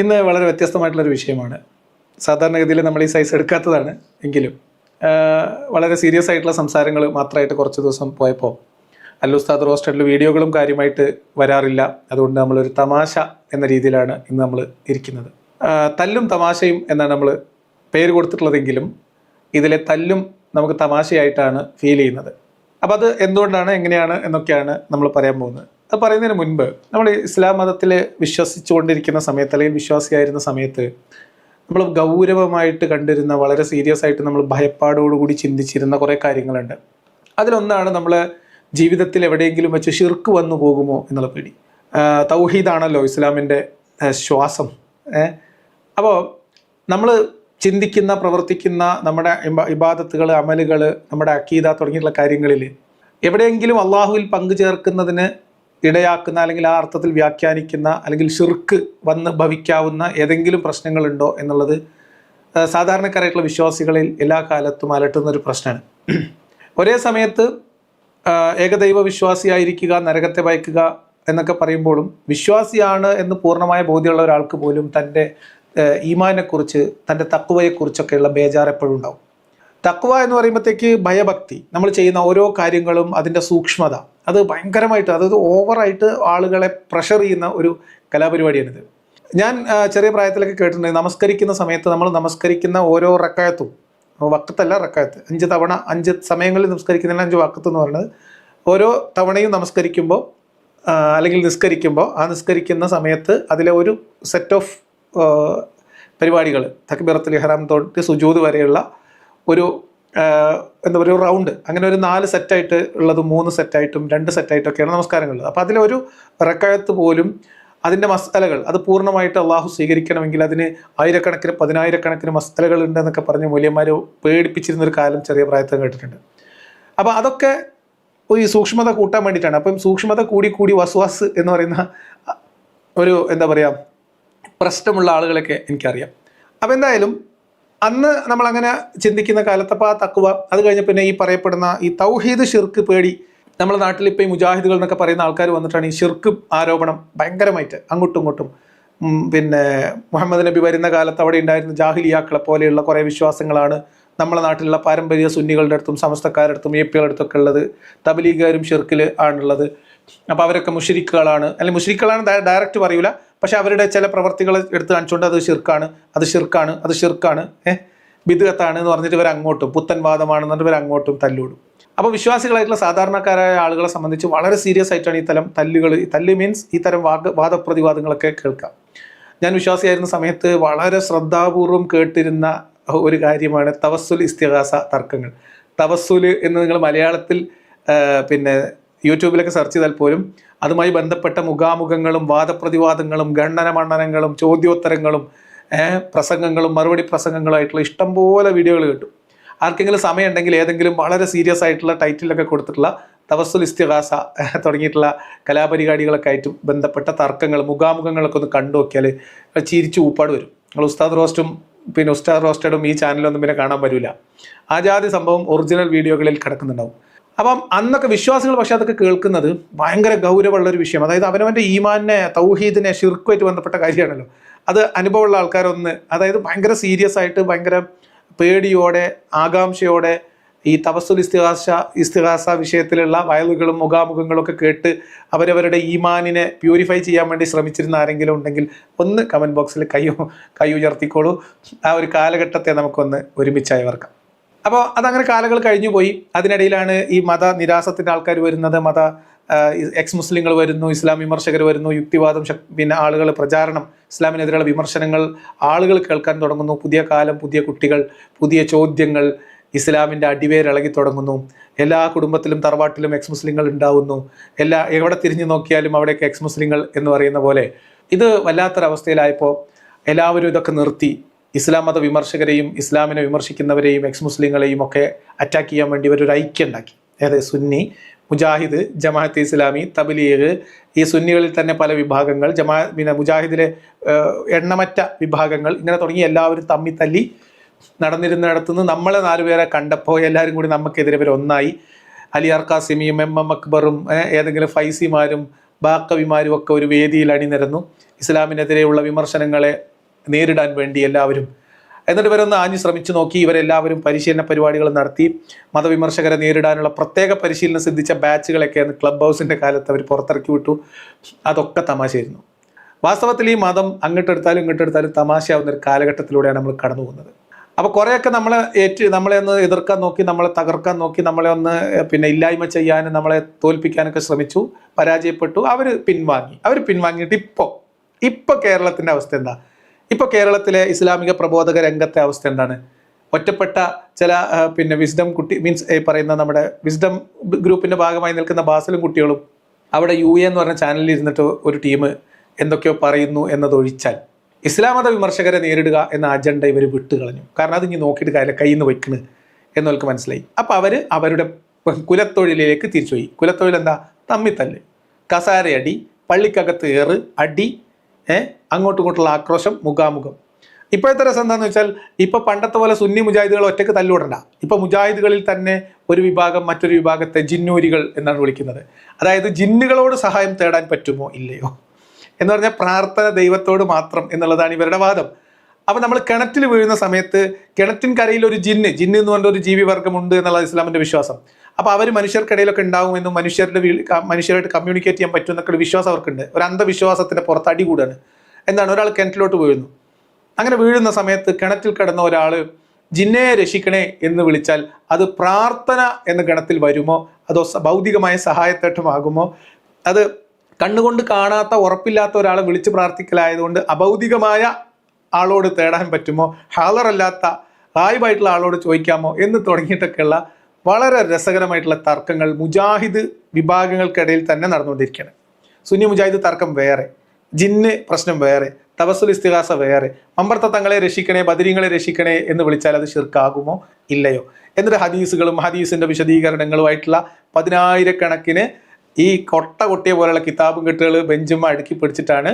ഇന്ന് വളരെ വ്യത്യസ്തമായിട്ടുള്ളൊരു വിഷയമാണ്. സാധാരണഗതിയിൽ നമ്മൾ ഈ സൈസ് എടുക്കാത്തതാണ് എങ്കിലും വളരെ സീരിയസ് ആയിട്ടുള്ള സംസാരങ്ങൾ മാത്രമായിട്ട് കുറച്ച് ദിവസം പോയപ്പോൾ അല്ലുസ്താദ് റോസ്റ്റഡിൽ വീഡിയോകളും കാര്യമായിട്ട് വരാറില്ല. അതുകൊണ്ട് നമ്മളൊരു തമാശ എന്ന രീതിയിലാണ് ഇന്ന് നമ്മൾ ഇരിക്കുന്നത്. തല്ലും തമാശയും എന്നാണ് നമ്മൾ പേര് കൊടുത്തിട്ടുള്ളതെങ്കിലും ഇതിലെ തല്ലും നമുക്ക് തമാശയായിട്ടാണ് ഫീൽ ചെയ്യുന്നത്. അപ്പോൾ അത് എന്തുകൊണ്ടാണ് എങ്ങനെയാണ് എന്നൊക്കെയാണ് നമ്മൾ പറയാൻ പോകുന്നത്. അത് പറയുന്നതിന് മുൻപ് നമ്മൾ ഇസ്ലാം മതത്തിൽ വിശ്വസിച്ചുകൊണ്ടിരിക്കുന്ന സമയത്ത് അല്ലെങ്കിൽ വിശ്വാസിയായിരുന്ന സമയത്ത് നമ്മൾ ഗൗരവമായിട്ട് കണ്ടിരുന്ന വളരെ സീരിയസ് ആയിട്ട് നമ്മൾ ഭയപ്പാടോടുകൂടി ചിന്തിച്ചിരുന്ന കുറേ കാര്യങ്ങളുണ്ട്. അതിലൊന്നാണ് നമ്മൾ ജീവിതത്തിൽ എവിടെയെങ്കിലും വെച്ച് ഷിർക്ക് വന്നു പോകുമോ എന്നുള്ള പേടി. തൗഹീദാണല്ലോ ഇസ്ലാമിന്റെ ശ്വാസം. അപ്പോൾ നമ്മൾ ചിന്തിക്കുന്ന പ്രവർത്തിക്കുന്ന നമ്മുടെ ഇബ- ഇബാദത്തുകൾ അമലുകൾ നമ്മുടെ അക്കീദ തുടങ്ങിയിട്ടുള്ള കാര്യങ്ങളിൽ എവിടെയെങ്കിലും അള്ളാഹുവിൽ പങ്കു ചേർക്കുന്നതിന് ഇടയാക്കുന്ന അല്ലെങ്കിൽ ആ അർത്ഥത്തിൽ വ്യാഖ്യാനിക്കുന്ന അല്ലെങ്കിൽ ഷിർക്ക് വന്ന് ഭവിക്കാവുന്ന ഏതെങ്കിലും പ്രശ്നങ്ങളുണ്ടോ എന്നുള്ളത് സാധാരണക്കാരായിട്ടുള്ള വിശ്വാസികളിൽ എല്ലാ കാലത്തും അലട്ടുന്ന ഒരു പ്രശ്നമാണ്. ഒരേ സമയത്ത് ഏകദൈവ വിശ്വാസിയായിരിക്കുക നരകത്തെ ഭയക്കുക എന്നൊക്കെ പറയുമ്പോഴും വിശ്വാസിയാണ് എന്ന് പൂർണമായ ബോധ്യമുള്ള ഒരാൾക്ക് പോലും തന്റെ ഈമാനെക്കുറിച്ച് തന്റെ തക്കുവയെക്കുറിച്ചൊക്കെയുള്ള ബേജാർ എപ്പോഴും ഉണ്ടാവും. തക്കുവ എന്ന് പറയുമ്പോഴത്തേക്ക് ഭയഭക്തി. നമ്മൾ ചെയ്യുന്ന ഓരോ കാര്യങ്ങളും അതിന്റെ സൂക്ഷ്മത. അത് ഭയങ്കരമായിട്ട് അതായത് ഓവറായിട്ട് ആളുകളെ പ്രഷർ ചെയ്യുന്ന ഒരു കലാപരിപാടിയാണിത്. ഞാൻ ചെറിയ പ്രായത്തിലൊക്കെ കേട്ടിട്ടുണ്ട് നമസ്കരിക്കുന്ന സമയത്ത് നമ്മൾ നമസ്കരിക്കുന്ന ഓരോ റക്കായത്തും വക്കത്തല്ല റക്കായത്ത് അഞ്ച് തവണ അഞ്ച് സമയങ്ങളിൽ നമസ്കരിക്കുന്നതിന് അഞ്ച് വക്കത്ത് എന്ന് പറയുന്നത് ഓരോ തവണയും നമസ്കരിക്കുമ്പോൾ അല്ലെങ്കിൽ നിസ്കരിക്കുമ്പോൾ ആ നിസ്കരിക്കുന്ന സമയത്ത് അതിലെ ഒരു സെറ്റ് ഓഫ് പരിപാടികൾ തക്ബീറത്തുൽ ഇഹ്റാം തൊട്ട് സുജൂദ് വരെയുള്ള ഒരു എന്താ പറയുക റൗണ്ട്. അങ്ങനെ ഒരു നാല് സെറ്റായിട്ട് ഉള്ളത് മൂന്ന് സെറ്റായിട്ടും രണ്ട് സെറ്റായിട്ടൊക്കെയാണ് നമസ്കാരങ്ങൾ അപ്പോൾ അതിലൊരു റക്കായത്ത് പോലും അതിന്റെ മസാലകൾ അത് പൂർണമായിട്ട് അള്ളാഹു സ്വീകരിക്കണമെങ്കിൽ അതിന് ആയിരക്കണക്കിന് പതിനായിരക്കണക്കിന് മസാലകൾ ഉണ്ട് എന്നൊക്കെ പറഞ്ഞ് മൂല്യന്മാർ പേടിപ്പിച്ചിരുന്നൊരു കാലം ചെറിയ പ്രായത്തിൽ കേട്ടിട്ടുണ്ട്. അപ്പോൾ അതൊക്കെ ഈ സൂക്ഷ്മത കൂട്ടാൻ വേണ്ടിയിട്ടാണ്. അപ്പം സൂക്ഷ്മത കൂടി കൂടി വസ്വാസ് എന്ന് പറയുന്ന ഒരു എന്താ പറയുക പ്രശ്നമുള്ള ആളുകളൊക്കെ എനിക്കറിയാം. അപ്പോൾ എന്തായാലും അന്ന് നമ്മളങ്ങനെ ചിന്തിക്കുന്ന കാലത്ത് അപ്പോൾ ആ തക്കുവ അത് കഴിഞ്ഞ പിന്നെ ഈ പറയപ്പെടുന്ന ഈ തൗഹീദ് ഷിർക്ക് പേടി. നമ്മുടെ നാട്ടിൽ ഇപ്പോൾ ഈ മുജാഹിദുകൾ എന്നൊക്കെ പറയുന്ന ആൾക്കാർ വന്നിട്ടാണ് ഈ ഷിർക്ക് ആരോപണം ഭയങ്കരമായിട്ട് അങ്ങോട്ടും ഇങ്ങോട്ടും. പിന്നെ മുഹമ്മദ് നബി വരുന്ന കാലത്ത് അവിടെ ഉണ്ടായിരുന്ന ജാഹിലിയാക്കളെ പോലെയുള്ള കുറേ വിശ്വാസങ്ങളാണ് നമ്മുടെ നാട്ടിലുള്ള പാരമ്പര്യ സുന്നികളുടെ അടുത്തും സമസ്തക്കാരുടെ അടുത്തും എ പികളുടെ അടുത്തൊക്കെ ഉള്ളത്. തബലീഗാരും ഷിർക്കിൽ ആണുള്ളത്. അപ്പോൾ അവരൊക്കെ മുഷിരിക്കുകളാണ്. അല്ലെങ്കിൽ മുഷിരിക്കുകളാണ് ഡയറക്റ്റ് പറയൂല. പക്ഷെ അവരുടെ ചില പ്രവർത്തികൾ എടുത്ത് കാണിച്ചുകൊണ്ട് അത് ഷിർക്കാണ് അത് ഷിർക്കാണ് അത് ഷിർക്കാണ് ഏഹ് ബിദ്ഗത്താണ് എന്ന് പറഞ്ഞിട്ട് ഇവർ അങ്ങോട്ടും പുത്തൻ വാദമാണെന്ന് പറഞ്ഞിട്ട് ഇവർ അങ്ങോട്ടും തല്ലൂടും അപ്പോൾ വിശ്വാസികളായിട്ടുള്ള സാധാരണക്കാരായ ആളുകളെ സംബന്ധിച്ച് വളരെ സീരിയസ് ആയിട്ടാണ് ഈ തരം തല്ലുകൾ. തല്ല് മീൻസ് ഈ തരം വാദ വാദപ്രതിവാദങ്ങളൊക്കെ കേൾക്കാം. ഞാൻ വിശ്വാസിയായിരുന്ന സമയത്ത് വളരെ ശ്രദ്ധാപൂർവം കേട്ടിരുന്ന ഒരു കാര്യമാണ് തവസ്സുൽ ഇസ്തിഹാസ തർക്കങ്ങൾ. തവസ്സുൽ എന്ന് നിങ്ങൾ മലയാളത്തിൽ പിന്നെ യൂട്യൂബിലൊക്കെ സെർച്ച് ചെയ്താൽ പോലും അതുമായി ബന്ധപ്പെട്ട മുഖാമുഖങ്ങളും വാദപ്രതിവാദങ്ങളും ഖണ്ഡന മണ്ഡനങ്ങളും ചോദ്യോത്തരങ്ങളും പ്രസംഗങ്ങളും മറുപടി പ്രസംഗങ്ങളായിട്ടുള്ള ഇഷ്ടംപോലെ വീഡിയോകൾ കിട്ടും. ആർക്കെങ്കിലും സമയമുണ്ടെങ്കിൽ ഏതെങ്കിലും വളരെ സീരിയസ് ആയിട്ടുള്ള ടൈറ്റിലൊക്കെ കൊടുത്തിട്ടുള്ള തവസ്സുൽ ഇസ്തിഹാസ തുടങ്ങിയിട്ടുള്ള കലാപരിപാടികളൊക്കെ ആയിട്ട് ബന്ധപ്പെട്ട തർക്കങ്ങൾ മുഖാമുഖങ്ങളൊക്കെ ഒന്ന് കണ്ടു നോക്കിയാൽ ചിരിച്ചു ഊപ്പാട് വരും. നിങ്ങൾ ഉസ്താദ് റോസ്റ്റും പിന്നെ ഉസ്താദ് റോസ്റ്റഡും ഈ ചാനലൊന്നും പിന്നെ കാണാൻ വരില്ല ആ സംഭവം ഒറിജിനൽ വീഡിയോകളിൽ കിടക്കുന്നുണ്ടാവും. അപ്പം അന്നൊക്കെ വിശ്വാസികൾ പക്ഷെ അതൊക്കെ കേൾക്കുന്നത് ഭയങ്കര ഗൗരവമുള്ള ഒരു വിഷയം. അതായത് അവനവന്റെ ഈമാനെ തൗഹീദിനെ ഷിർക്കുമായിട്ട് ബന്ധപ്പെട്ട കാര്യമാണല്ലോ. അത് അനുഭവമുള്ള ആൾക്കാരൊന്ന് അതായത് ഭയങ്കര സീരിയസ് ആയിട്ട് ഭയങ്കര പേടിയോടെ ആകാംക്ഷയോടെ ഈ തപസ്സുൽ ഇസ്തിഹാസ ഇസ്തിഹാസ വിഷയത്തിലുള്ള വയലുകളും മുഖാമുഖങ്ങളും ഒക്കെ കേട്ട് അവരവരുടെ ഈമാനിനെ പ്യൂരിഫൈ ചെയ്യാൻ വേണ്ടി ശ്രമിച്ചിരുന്ന ആരെങ്കിലും ഉണ്ടെങ്കിൽ ഒന്ന് കമന്റ് ബോക്സിൽ കൈ കൈ ഉയർത്തിക്കോളൂ. ആ ഒരു കാലഘട്ടത്തെ നമുക്കൊന്ന് ഒരുമിച്ചായി വർക്കാം അപ്പോൾ അതങ്ങനെ കാലങ്ങൾ കഴിഞ്ഞു പോയി. അതിനിടയിലാണ് ഈ മത നിരാസത്തിന്റെ ആൾക്കാർ വരുന്നത്. മത എക്സ് മുസ്ലിങ്ങൾ വരുന്നു ഇസ്ലാം വിമർശകർ വരുന്നു യുക്തിവാദം പിന്നെ ആളുകൾ പ്രചാരണം ഇസ്ലാമിനെതിരെയുള്ള വിമർശനങ്ങൾ ആളുകൾ കേൾക്കാൻ തുടങ്ങുന്നു. പുതിയ കാലം പുതിയ കുട്ടികൾ പുതിയ ചോദ്യങ്ങൾ ഇസ്ലാമിന്റെ അടിവേരിളകി തുടങ്ങുന്നു. എല്ലാ കുടുംബത്തിലും തറവാട്ടിലും എക്സ് മുസ്ലിങ്ങൾ ഉണ്ടാവുന്നു. എല്ലാ എവിടെ തിരിഞ്ഞു നോക്കിയാലും അവിടെയൊക്കെ എക്സ് മുസ്ലിങ്ങൾ എന്ന് പറയുന്ന പോലെ. ഇത് വല്ലാത്തൊരവസ്ഥയിലായപ്പോൾ എല്ലാവരും ഇതൊക്കെ നിർത്തി. ഇസ്ലാം മത വിമർശകരെയും ഇസ്ലാമിനെ വിമർശിക്കുന്നവരെയും എക്സ് മുസ്ലിങ്ങളെയും ഒക്കെ അറ്റാക്ക് ചെയ്യാൻ വേണ്ടി ഇവരൊരു ഐക്യം ഉണ്ടാക്കി. അതായത് സുന്നി മുജാഹിദ് ജമാഅത്ത് ഇസ്ലാമി തബലീഗ് ഈ സുന്നികളിൽ തന്നെ പല വിഭാഗങ്ങൾ ജമാ പിന്നെ മുജാഹിദിലെ എണ്ണമറ്റ വിഭാഗങ്ങൾ ഇങ്ങനെ തുടങ്ങി എല്ലാവരും തമ്മി തല്ലി നടന്നിരുന്നിടത്തുനിന്ന് നമ്മളെ നാലുപേരെ കണ്ടപ്പോൾ എല്ലാവരും കൂടി നമുക്കെതിരെ ഇവർ ഒന്നായി. അലിയാർ ഖാസിമിയും എം എം അക്ബറും ഏതെങ്കിലും ഫൈസിമാരും ബാക്കവിമാരും ഒക്കെ ഒരു വേദിയിൽ അണിനിരന്നു. ഇസ്ലാമിനെതിരെയുള്ള വിമർശനങ്ങളെ നേരിടാൻ വേണ്ടി എല്ലാവരും. എന്നിട്ട് ഇവരൊന്ന് ആഞ്ഞു ശ്രമിച്ചു നോക്കി. ഇവരെല്ലാവരും പരിശീലന പരിപാടികൾ നടത്തി. മതവിമർശകരെ നേരിടാനുള്ള പ്രത്യേക പരിശീലനം സിദ്ധിച്ച ബാച്ചുകളൊക്കെ അന്ന് ക്ലബ് ഹൗസിന്റെ കാലത്ത് അവർ പുറത്തിറക്കി വിട്ടു. അതൊക്കെ തമാശയായിരുന്നു. വാസ്തവത്തിൽ ഈ മതം അങ്ങോട്ടെടുത്താലും ഇങ്ങോട്ടെടുത്താലും തമാശയാവുന്ന ഒരു കാലഘട്ടത്തിലൂടെയാണ് നമ്മൾ കടന്നു പോകുന്നത്. അപ്പോൾ കുറേയൊക്കെ നമ്മളെ ഏറ്റ് നമ്മളെ ഒന്ന് എതിർക്കാൻ നോക്കി നമ്മളെ തകർക്കാൻ നോക്കി നമ്മളെ ഒന്ന് പിന്നെ ഇല്ലായ്മ ചെയ്യാനും നമ്മളെ തോൽപ്പിക്കാനൊക്കെ ശ്രമിച്ചു പരാജയപ്പെട്ടു. അവർ പിൻവാങ്ങി. അവർ പിൻവാങ്ങിയിട്ട് ഇപ്പോൾ ഇപ്പോൾ കേരളത്തിന്റെ അവസ്ഥ എന്താ? ഇപ്പോൾ കേരളത്തിലെ ഇസ്ലാമിക പ്രബോധക രംഗത്തെ അവസ്ഥ എന്താണ്? ഒറ്റപ്പെട്ട ചില പിന്നെ വിസ്ഡം കുട്ടി മീൻസ് പറയുന്ന നമ്മുടെ വിസ്ഡം ഗ്രൂപ്പിന്റെ ഭാഗമായി നിൽക്കുന്ന ബാസലും കുട്ടികളും അവിടെ യു എന്ന് പറഞ്ഞ ചാനലിൽ ഇരുന്നിട്ട് ഒരു ടീം എന്തൊക്കെയോ പറയുന്നു എന്നതൊഴിച്ചാൽ ഇസ്ലാം മത വിമർശകരെ നേരിടുക എന്ന അജണ്ട ഇവർ വിട്ടുകളഞ്ഞു. കാരണം അത് ഇനി നോക്കിയിട്ട് കാര്യം കയ്യിൽ നിന്ന് വയ്ക്കണ് എന്നവർക്ക് മനസ്സിലായി. അപ്പോൾ അവർ അവരുടെ കുലത്തൊഴിലിലേക്ക് തിരിച്ചുപോയി. കുലത്തൊഴിൽ എന്താ തമ്മിത്തല്ല്. കസാരയടി പള്ളിക്കകത്ത് ഏറ് അടി ഏ അങ്ങോട്ടും ഇങ്ങോട്ടുള്ള ആക്രോശം മുഖാമുഖം. ഇപ്പോഴത്തെ രസം എന്താണെന്ന് വെച്ചാൽ ഇപ്പോൾ പണ്ടത്തെ പോലെ സുന്നി മുജാഹിദുകൾ ഒറ്റയ്ക്ക് തല്ലുവിടണ്ട. ഇപ്പോൾ മുജാഹിദുകളിൽ തന്നെ ഒരു വിഭാഗം മറ്റൊരു വിഭാഗത്തെ ജിന്നൂരികൾ എന്നാണ് വിളിക്കുന്നത്. അതായത് ജിന്നുകളോട് സഹായം തേടാൻ പറ്റുമോ ഇല്ലയോ? എന്ന് പറഞ്ഞാൽ പ്രാർത്ഥന ദൈവത്തോട് മാത്രം എന്നുള്ളതാണ് ഇവരുടെ വാദം. അപ്പോൾ നമ്മൾ കിണറ്റിൽ വീഴുന്ന സമയത്ത് കിണറ്റിൻ കരയിൽ ഒരു ജിന്ന് ജിന്ന് എന്ന് പറഞ്ഞ ഒരു ജീവി വർഗമുണ്ട് എന്നുള്ള ഇസ്ലാമിന്റെ വിശ്വാസം. അപ്പോൾ അവർ മനുഷ്യർക്കിടയിലൊക്കെ ഉണ്ടാകുമെന്നും മനുഷ്യരുടെ മനുഷ്യരായിട്ട് കമ്മ്യൂണിക്കേറ്റ് ചെയ്യാൻ പറ്റുമെന്നൊക്കെ ഒരു വിശ്വാസം അവർക്കുണ്ട്. ഒരു അന്ധവിശ്വാസത്തിന്റെ പുറത്ത് അടി കൂടാണ് എന്താണ്? ഒരാൾ കിണറ്റിലോട്ട് വീഴുന്നു. അങ്ങനെ വീഴുന്ന സമയത്ത് കിണറ്റിൽ കിടന്ന ഒരാൾ ജിന്നെ രക്ഷിക്കണേ എന്ന് വിളിച്ചാൽ അത് പ്രാർത്ഥന എന്ന ഗണത്തിൽ വരുമോ? അതോ ഭൗതികമായ സഹായത്തേട്ടമാകുമോ അത് കണ്ണുകൊണ്ട് കാണാത്ത ഉറപ്പില്ലാത്ത ഒരാളെ വിളിച്ച് പ്രാർത്ഥിക്കലായതുകൊണ്ട് അഭൗതികമായ ആളോട് തേടാൻ പറ്റുമോ? ഹാളറല്ലാത്ത റായിബായിട്ടുള്ള ആളോട് ചോദിക്കാമോ? എന്ന് തുടങ്ങിയിട്ടൊക്കെയുള്ള വളരെ രസകരമായിട്ടുള്ള തർക്കങ്ങൾ മുജാഹിദ് വിഭാഗങ്ങൾക്കിടയിൽ തന്നെ നടന്നുകൊണ്ടിരിക്കുകയാണ്. സുന്നി മുജാഹിദ് തർക്കം വേറെ. ജിന്ന് പ്രശ്നം വേറെ തപസ്സുൽ ഇസ്തിഹാസ വേറെ മമ്പർത്ത തങ്ങളെ രക്ഷിക്കണേ ബദരീങ്ങളെ രക്ഷിക്കണേ എന്ന് വിളിച്ചാൽ അത് ഷിർക്കാകുമോ ഇല്ലയോ. എന്നിട്ട് ഹദീസുകളും ഹദീസിന്റെ വിശദീകരണങ്ങളുമായിട്ടുള്ള പതിനായിരക്കണക്കിന് ഈ കൊട്ട കൊട്ടിയ പോലെയുള്ള കിതാബും കെട്ടുകൾ ബെഞ്ചും അടുക്കി പിടിച്ചിട്ടാണ്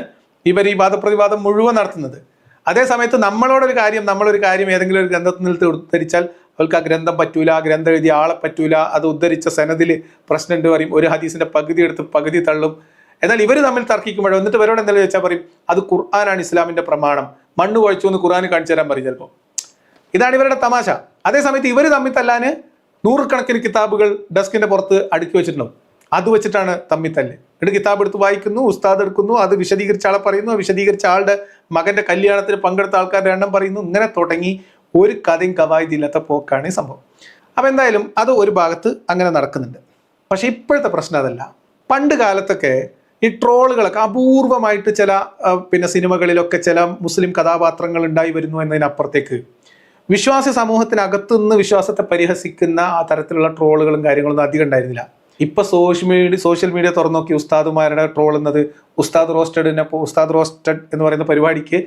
ഇവർ ഈ വാദപ്രതിവാദം മുഴുവൻ നടത്തുന്നത്. അതേ സമയത്ത് നമ്മളോടൊരു കാര്യം നമ്മളൊരു കാര്യം ഏതെങ്കിലും ഒരു ഗ്രന്ഥത്തിൽ നിന്ന് ഉദ്ധരിച്ചാൽ അവർക്ക് ആ ഗ്രന്ഥം പറ്റൂല ആ ഗ്രന്ഥം എഴുതിയ ആളെ പറ്റൂല അത് ഉദ്ധരിച്ച സനദിൽ പ്രശ്നമുണ്ട് പറയും. ഒരു ഹദീസിന്റെ പകുതി എടുത്ത് പകുതി തള്ളും. എന്നാൽ ഇവർ തമ്മിൽ തർക്കിക്കുമ്പോഴോ എന്നിട്ട് ഇവരോട് എന്തെങ്കിലും ചോദിച്ചാൽ പറയും അത് ഖുർആനാണ് ഇസ്ലാമിന്റെ പ്രമാണം. മണ്ണ് കുഴച്ചു എന്ന് ഖുർആൻ കാണിച്ചു തരാൻ പറയും ചിലപ്പോൾ ഇതാണ് ഇവരുടെ തമാശ. അതേസമയത്ത് ഇവർ തമ്മിൽ തല്ലാന് നൂറുകണക്കിന് കിതാബുകൾ ഡെസ്കിന്റെ പുറത്ത് അടുക്കി വെച്ചിട്ടുണ്ടാവും. അത് വെച്ചിട്ടാണ് തമ്മിൽ തല്ല്. എന്നിട്ട് കിതാബ് എടുത്ത് വായിക്കുന്നു ഉസ്താദ് എടുക്കുന്നു അത് വിശദീകരിച്ച ആളെ പറയുന്നു വിശദീകരിച്ച ആളുടെ മകന്റെ കല്യാണത്തിന് പങ്കെടുത്ത ആൾക്കാരുടെ എണ്ണം പറയുന്നു ഇങ്ങനെ തുടങ്ങി ഒരു കഥയും കവായതില്ലാത്ത പോക്കാണ് ഈ സംഭവം. അപ്പൊ എന്തായാലും അത് ഒരു ഭാഗത്ത് അങ്ങനെ നടക്കുന്നുണ്ട്. പക്ഷെ ഇപ്പോഴത്തെ പ്രശ്നം അതല്ല. പണ്ട് കാലത്തൊക്കെ ഈ ട്രോളുകളൊക്കെ അപൂർവമായിട്ട് ചില പിന്നെ സിനിമകളിലൊക്കെ ചില മുസ്ലിം കഥാപാത്രങ്ങൾ ഉണ്ടായി വരുന്നു എന്നതിനപ്പുറത്തേക്ക്. വിശ്വാസി സമൂഹത്തിനകത്തുനിന്ന് വിശ്വാസത്തെ പരിഹസിക്കുന്ന ആ തരത്തിലുള്ള ട്രോളുകളും കാര്യങ്ങളൊന്നും അധികം ഉണ്ടായിരുന്നില്ല. ഇപ്പൊ സോഷ്യൽ മീഡിയ സോഷ്യൽ മീഡിയ തുറന്നു നോക്കി ഉസ്താദുമാരുടെ ട്രോൾ എന്നത് ഉസ്താദ് റോസ്റ്റഡിനെ ഉസ്താദ് റോസ്റ്റഡ് എന്ന് പറയുന്ന പരിപാടിക്ക്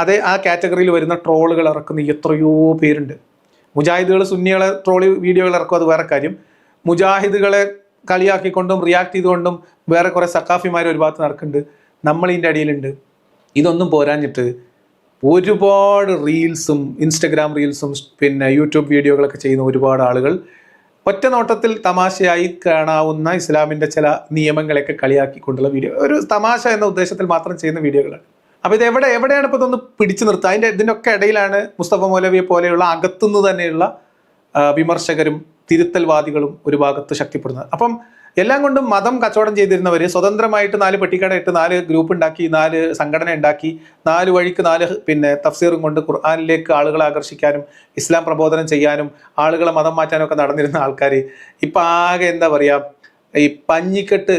അതേ ആ കാറ്റഗറിയിൽ വരുന്ന ട്രോളുകൾ ഇറക്കുന്ന എത്രയോ പേരുണ്ട്. മുജാഹിദുകൾ സുന്നികളെ ട്രോളി വീഡിയോകൾ ഇറക്കും അത് വേറെ കാര്യം. മുജാഹിദുകളെ കളിയാക്കിക്കൊണ്ടും റിയാക്ട് ചെയ്തുകൊണ്ടും വേറെ കുറെ സക്കാഫിമാർ ഒരു ഭാഗത്ത് നടക്കുന്നുണ്ട്. നമ്മൾ ഇതിന്റെ അടിയിലുണ്ട്. ഇതൊന്നും പോരാഞ്ഞിട്ട് ഒരുപാട് റീൽസും ഇൻസ്റ്റഗ്രാം റീൽസും പിന്നെ യൂട്യൂബ് വീഡിയോകളൊക്കെ ചെയ്യുന്ന ഒരുപാട് ആളുകൾ ഒറ്റ നോട്ടത്തിൽ തമാശയായി കാണാവുന്ന ഇസ്ലാമിന്റെ ചില നിയമങ്ങളെയൊക്കെ കളിയാക്കിക്കൊണ്ടുള്ള വീഡിയോ ഒരു തമാശ എന്ന ഉദ്ദേശത്തിൽ മാത്രം ചെയ്യുന്ന വീഡിയോകളാണ് അപ്പോൾ ഇത് എവിടെ എവിടെയാണ് ഇപ്പോൾ ഇതൊന്ന് പിടിച്ചു നിർത്തുക? അതിന്റെ ഇതിന്റെയൊക്കെ ഇടയിലാണ് മുസ്തഫ മൗലവിയെ പോലെയുള്ള അകത്തുനിന്ന് തന്നെയുള്ള വിമർശകരും തിരുത്തൽവാദികളും ഒരു ഭാഗത്ത് ശക്തിപ്പെടുന്നത്. അപ്പം എല്ലാം കൊണ്ടും മതം കച്ചവടം ചെയ്തിരുന്നവർ സ്വതന്ത്രമായിട്ട് നാല് പെട്ടിക്കട ഇട്ട് നാല് ഗ്രൂപ്പ് ഉണ്ടാക്കി നാല് സംഘടന ഉണ്ടാക്കി നാല് വഴിക്ക് നാല് പിന്നെ തഫ്സീറും കൊണ്ട് ഖുർആാനിലേക്ക് ആളുകളെ ആകർഷിക്കാനും ഇസ്ലാം പ്രബോധനം ചെയ്യാനും ആളുകളെ മതം മാറ്റാനും ഒക്കെ നടന്നിരുന്ന ആൾക്കാർ ഇപ്പം ആകെ എന്താ പറയുക ഈ പഞ്ഞിക്കെട്ട്